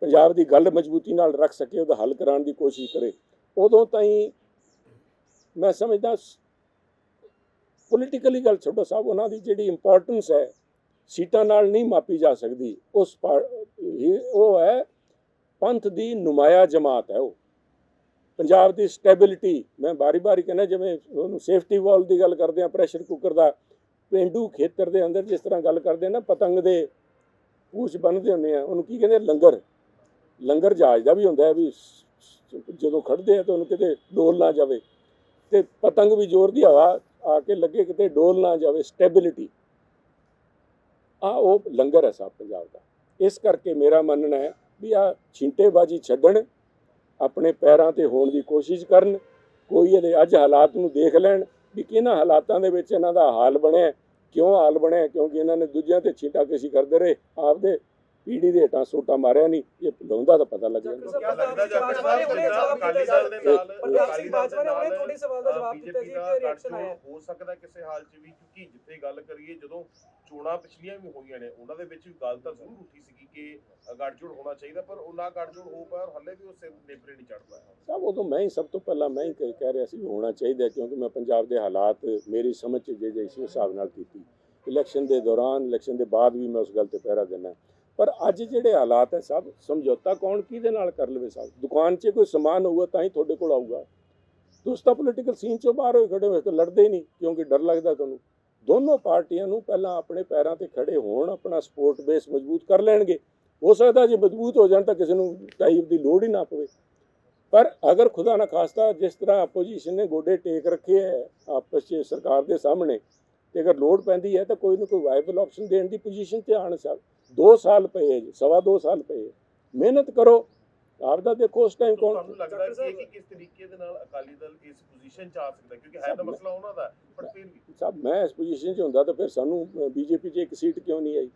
ਪੰਜਾਬ ਦੀ ਗੱਲ ਮਜ਼ਬੂਤੀ ਨਾਲ ਰੱਖ ਸਕੇ, ਉਹਦਾ ਹੱਲ ਕਰਾਉਣ ਦੀ ਕੋਸ਼ਿਸ਼ ਕਰੇ। ਉਦੋਂ ਤਾਈਂ ਮੈਂ ਸਮਝਦਾ ਪੋਲੀਟੀਕਲੀ ਗੱਲ ਛੱਡੋ ਸਾਹਿਬ, ਉਹਨਾਂ ਦੀ ਜਿਹੜੀ ਇੰਪੋਰਟੈਂਸ ਹੈ ਸੀਟਾਂ ਨਾਲ ਨਹੀਂ ਮਾਪੀ ਜਾ ਸਕਦੀ। ਉਸ ਪਾ- ਉਹ ਹੈ, ਪੰਥ ਦੀ ਨੁਮਾਇਆ ਜਮਾਤ ਹੈ ਉਹ। ਪੰਜਾਬ ਦੀ ਸਟੈਬਿਲਿਟੀ, ਮੈਂ ਬਾਰੀ-ਬਾਰੀ ਕਹਿੰਦਾ, ਜਿਵੇਂ ਉਹਨੂੰ ਸੇਫਟੀ ਵਾਲ ਦੀ ਗੱਲ ਕਰਦੇ ਆ ਪ੍ਰੈਸ਼ਰ ਕੁੱਕਰ ਦਾ, ਪਿੰਡੂ ਖੇਤਰ ਦੇ ਅੰਦਰ ਜਿਸ ਤਰ੍ਹਾਂ ਗੱਲ ਕਰਦੇ ਨਾ, ਪਤੰਗ ਦੇ ਪੂਛ ਬੰਨ੍ਹਦੇ ਹੁੰਦੇ ਆ, ਉਹਨੂੰ ਕੀ ਕਹਿੰਦੇ ਲੰਗਰ। ਲੰਗਰ ਜਹਾਜ਼ ਦਾ ਵੀ ਹੁੰਦਾ ਹੈ ਵੀ ਜਦੋਂ ਖੜਦੇ ਆ ਤਾਂ ਉਹਨੂੰ ਕਿਤੇ ਡੋਲ ਨਾ ਜਾਵੇ। ਤੇ ਪਤੰਗ ਵੀ ਜ਼ੋਰ ਦੀ ਹਵਾ ਆ ਕੇ ਲੱਗੇ ਕਿਤੇ ਡੋਲ ਨਾ ਜਾਵੇ, ਸਟੈਬਿਲਿਟੀ। ਆ ਉਹ ਲੰਗਰ ਹੈ ਸਾਹਿਬ ਪੰਜਾਬ ਦਾ। ਇਸ ਕਰਕੇ ਮੇਰਾ ਮੰਨਣਾ ਹੈ ਵੀ ਆ ਛਿੰਟੇਬਾਜੀ ਛੱਡਣ, ਆਪਣੇ ਪੈਰਾਂ ਤੇ ਹੋਣ ਦੀ ਕੋਸ਼ਿਸ਼ ਕਰਨ, ਕੋਈ ਇਹਦੇ ਅੱਜ ਹਾਲਾਤ ਨੂੰ ਦੇਖ ਲੈਣ ਵੀ ਕਿਹਨਾਂ ਹਾਲਾਤਾਂ ਦੇ ਵਿੱਚ ਇਹਨਾਂ ਦਾ ਹਾਲ ਬਣਿਆ, ਕਿਉਂ ਹਾਲ ਬਣਿਆ, ਕਿਉਂਕਿ ਇਹਨਾਂ ਨੇ ਦੂਜਿਆਂ ਤੇ ਛੀਟਾਕਸ਼ੀ ਕਰਦੇ ਰਹੇ, ਆਪਦੇ ਪੀੜੀ ਦੇ ਹੇਠਾਂ ਸੋਟਾ ਮਾਰਿਆ ਨਹੀਂ ਇਹ ਲਾਉਂਦਾ ਤਾਂ ਪਤਾ ਲੱਗ ਜਾਂਦਾ। ਨੇ। ਨੇ ਹੋ ਸਕਦਾ ਕਿਸੇ ਹਾਲ 'ਚ ਵੀ ਕਿਉਂਕਿ ਜਿੱਥੇ ਗੱਲ ਕਰੀਏ ਜਦੋਂ ਚੋਣਾਂ ਪਿਛਲੀਆਂ ਵੀ ਹੋਈਆਂ ਨੇ ਉਹਨਾਂ ਦੇ ਵਿੱਚ ਵੀ ਗੱਲ ਤਾਂ ਜ਼ਰੂਰ ਉੱਠੀ ਸੀਗੀ ਕਿ ਗੱਠਜੋੜ ਹੋਣਾ ਚਾਹੀਦਾ ਪਰ ਉਹਨਾਂ ਗੱਠਜੋੜ ਹੋ ਪਾਇਆ ਔਰ ਹੱਲੇ ਵੀ ਉਹ ਸਿਰ ਨੇਪਰੇ ਨਹੀਂ ਚੜ ਪਾਇਆ। ਸਭ ਉਦੋਂ ਮੈਂ ਹੀ ਸਭ ਤੋਂ ਪਹਿਲਾਂ ਮੈਂ ਹੀ ਕਹਿ ਕਹਿ ਰਿਹਾ ਸੀ ਵੀ ਹੋਣਾ ਚਾਹੀਦਾ ਕਿਉਂਕਿ ਮੈਂ ਪੰਜਾਬ ਦੇ ਹਾਲਾਤ ਮੇਰੀ ਸਮਝ 'ਚ ਜੇ ਜੇ ਇਸ ਹਿਸਾਬ ਨਾਲ ਕੀਤੀ। ਇਲੈਕਸ਼ਨ ਦੇ ਦੌਰਾਨ ਇਲੈਕਸ਼ਨ ਦੇ ਬਾਅਦ ਵੀ ਮੈਂ ਉਸ ਗੱਲ ਤੇ ਪਹਿਰਾ ਦਿੰਦਾ। ਪਰ ਅੱਜ ਜਿਹੜੇ ਹਾਲਾਤ ਹੈ ਸਭ, ਸਮਝੌਤਾ ਕੌਣ ਕਿਹਦੇ ਨਾਲ ਕਰ ਲਵੇ ਸਾਹਿਬ ਦੁਕਾਨ 'ਚ ਕੋਈ ਸਮਾਨ ਹੋਊਗਾ ਤਾਂ ਹੀ ਤੁਹਾਡੇ ਕੋਲ ਆਊਗਾ। ਤੁਸੀਂ ਤਾਂ ਪੋਲੀਟੀਕਲ ਸੀਨ 'ਚੋਂ ਬਾਹਰ ਹੋਏ ਖੜੇ ਹੋਏ, ਤਾਂ ਲੜਦੇ ਹੀ ਨਹੀਂ, ਕਿਉਂਕਿ ਡਰ ਲੱਗਦਾ ਤੁਹਾਨੂੰ। ਦੋਨੋਂ ਪਾਰਟੀਆਂ ਨੂੰ ਪਹਿਲਾਂ ਆਪਣੇ ਪੈਰਾਂ ਤੇ ਖੜੇ ਹੋਣ, ਆਪਣਾ ਸਪੋਰਟ ਬੇਸ ਮਜ਼ਬੂਤ ਕਰ ਲੈਣਗੇ। ਹੋ ਸਕਦਾ ਜੇ ਮਜ਼ਬੂਤ ਹੋ ਜਾਣ ਤਾਂ ਕਿਸੇ ਨੂੰ ਟਾਈਪ ਦੀ ਲੋੜ ਹੀ ਨਾ ਪਵੇ। ਪਰ ਅਗਰ ਖੁਦਾ ਨਾ ਖਾਸਤਾ, ਜਿਸ ਤਰ੍ਹਾਂ ਆਪੋਜੀਸ਼ਨ ਨੇ ਗੋਡੇ ਟੇਕ ਰੱਖੇ ਹੈ ਆਪਸ 'ਚ ਸਰਕਾਰ ਦੇ ਸਾਹਮਣੇ, ਤੇ ਅਗਰ ਲੋੜ ਪੈਂਦੀ ਹੈ ਤਾਂ ਕੋਈ ਨਾ ਕੋਈ ਵਾਇਬਲ ਆਪਸ਼ਨ ਦੇਣ ਦੀ ਪੋਜੀਸ਼ਨ ਤੇ ਆਣ ਸਾਹਿਬ 2 ਸਾਲ ਪਏ ਜੀ ਸਵਾ 2 ਸਾਲ ਪਏ ਮਿਹਨਤ ਕਰੋ ਆਪ ਦਾ ਦੇਖੋ ਉਸ ਟਾਈਮ ਕੌਣ ਤੁਹਾਨੂੰ ਲੱਗਦਾ ਹੈ ਕਿ ਕਿਸ ਤਰੀਕੇ ਦੇ ਨਾਲ ਅਕਾਲੀ ਦਲ ਇਸ ਪੋਜੀਸ਼ਨ 'ਚ ਆ ਸਕਦਾ ਕਿਉਂਕਿ ਹੈ ਤਾਂ ਮਸਲਾ ਉਹਨਾਂ ਦਾ ਪਰ ਫਿਰ ਵੀ। ਸਭ ਮੈਂ ਇਸ ਪੋਜੀਸ਼ਨ 'ਚ ਹੁੰਦਾ ਤਾਂ ਫਿਰ ਸਾਨੂੰ ਬੀਜੇਪੀ 'ਚ ਇੱਕ ਸੀਟ ਕਿਉਂ ਨਹੀਂ ਆਈ?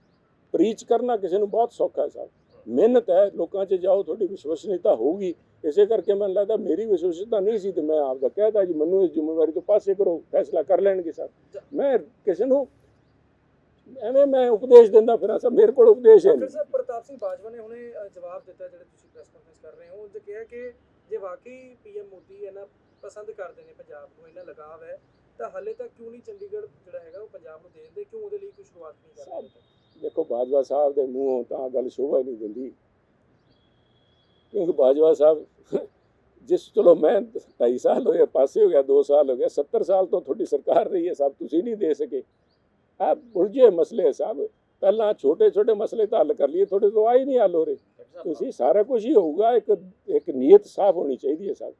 ਪ੍ਰੀਚ ਕਰਨਾ ਕਿਸੇ ਨੂੰ ਬਹੁਤ ਸੌਖਾ ਹੈ ਸਾਹਿਬ ਮਿਹਨਤ ਹੈ ਲੋਕਾਂ 'ਚ ਜਾਓ ਤੁਹਾਡੀ ਵਿਸ਼ਵਸਨੀਯਤਾ ਹੋਊਗੀ। ਇਸੇ ਕਰਕੇ ਮੈਨੂੰ ਲੱਗਦਾ ਮੇਰੀ ਵਿਸ਼ਵਸਨੀਯਤਾ ਨਹੀਂ ਸੀ ਤੇ ਮੈਂ ਆਪ ਦਾ ਕਹਿਤਾ ਜੀ ਮੈਨੂੰ ਇਸ ਜ਼ਿੰਮੇਵਾਰੀ ਤੋਂ ਪਾਸੇ ਕਰੋ ਫੈਸਲਾ ਕਰ ਲੈਣਗੇ ਸਰ ਮੈਂ ਕਿਸੇ ਨੂੰ ਐਵੇਂ ਮੈਂ ਉਪਦੇਸ਼ ਦਿੰਦਾ ਫਿਰਾਂ ਸਾਹਿਬ ਮੇਰੇ ਕੋਲ ਉਪਦੇਸ਼ ਹੈ ਡਾਕਟਰ ਸਾਹਿਬ ਪ੍ਰਤਾਪ ਸਿੰਘ ਬਾਜਵਾ ਨੇ ਹੁਣੇ ਅ, ਜਵਾਬ ਦਿੱਤਾ ਜਿਹੜੇ ਤੁਸੀਂ ਪ੍ਰੈਸ ਕਾਨਫਰੰਸ ਕਰ ਰਹੇ ਹੋ। ਉਹ ਕਿਹਾ ਕਿ ਜੇ ਵਾਕਈ ਪੀਐਮ ਮੋਦੀ ਇਹਨਾਂ ਪਸੰਦ ਕਰਦੇ ਨੇ ਪੰਜਾਬ ਨੂੰ ਇਹਨਾਂ ਲਗਾਵ ਹੈ ਤਾਂ ਹਾਲੇ ਤੱਕ ਕਿਉਂ ਨਹੀਂ ਚੰਡੀਗੜ੍ਹ ਜਿਹੜਾ ਹੈਗਾ ਉਹ ਪੰਜਾਬ ਨੂੰ ਦੇ ਦਿੰਦੇ ਕਿਉਂ ਉਹਦੇ ਲਈ ਕੋਈ ਸ਼ੁਰੂਆਤ ਨਹੀਂ ਕਰ ਰਹੇ? ਦੇਖੋ ਬਾਜਵਾ ਸਾਹਿਬ ਦੇ ਮੂੰਹੋਂ ਤਾਂ ਗੱਲ ਸ਼ੋਭਾ ਹੀ ਨਹੀਂ ਦਿੰਦੀ। ਕਿਉਂਕਿ ਬਾਜਵਾ ਸਾਹਿਬ ਜਿਸ ਚਲੋ ਮੈਂ 2.5 ਸਾਲ ਹੋਏ ਪਾਸੇ ਹੋ ਗਿਆ 2 ਸਾਲ ਹੋ ਗਿਆ 70 ਸਾਲ ਤੋਂ ਤੁਹਾਡੀ ਸਰਕਾਰ ਰਹੀ ਹੈ ਸਾਹਿਬ ਤੁਸੀਂ ਨਹੀਂ ਦੇ ਸਕੇ। ہے الجھے مسئلے ہیں صاحب۔ پہلا چھوٹے چھوٹے مسئلے تو حل کر لیے تھوڑے تو آئی نہیں حل ہو رہے۔ تو اسی سارا کچھ ہی ہوگا ایک ایک نیت صاف ہونی چاہیے صاحب۔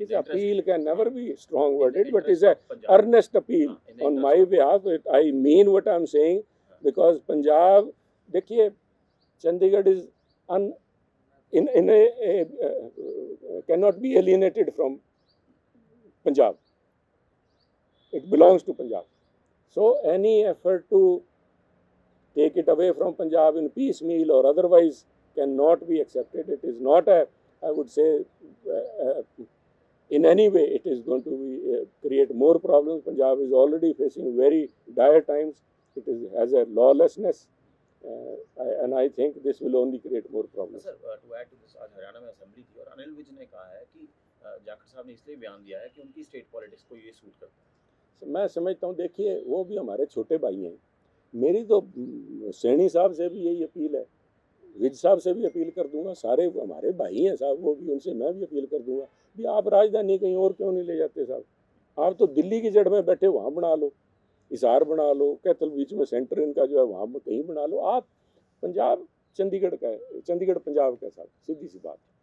It's appeal can never be strong worded, but it's an earnest appeal on my behalf. It, I mean what I'm saying because Punjab, دیکھیے Chandigarh is an can not be alienated from Punjab It belongs to Punjab. So any effort to take it away from Punjab in piecemeal or otherwise cannot be accepted. It is not a, I would say, uh, uh, in any way it is going to be, uh, create more problems. Punjab is already facing very dire times. It is, has a lawlessness, uh, I, and I think this will only create more problems. Sir to add to this आज हरियाणा में assembly थी और अनिल विज ने कहा है कि अ, जाखड़ साहब ने इसलिए बयान दिया है कि उनकी स्टेट पॉलिटिक्स को ये सूट करता है میں سمجھتا ہوں، دیکھیے، وہ بھی ہمارے چھوٹے بھائی ہیں۔ میری تو سینی صاحب سے بھی یہی اپیل ہے۔ وج صاحب سے بھی اپیل کر دوں گا۔ سارے ہمارے بھائی ہیں صاحب، وہ بھی ان سے میں بھی اپیل کر دوں گا۔ بھی آپ راجدھانی کہیں اور کیوں نہیں لے جاتے صاحب؟ آپ تو دلی کی جڑ میں بیٹھے، وہاں بنا لو۔ اظہار بنا لو کیتل بیچ میں سینٹر ان کا جو ہے، وہاں کہیں بنا لو۔ آپ پنجاب چندی گڑھ کا ہے چندی گڑھ پنجاب کا صاحب، سیدھی سی بات۔ ہے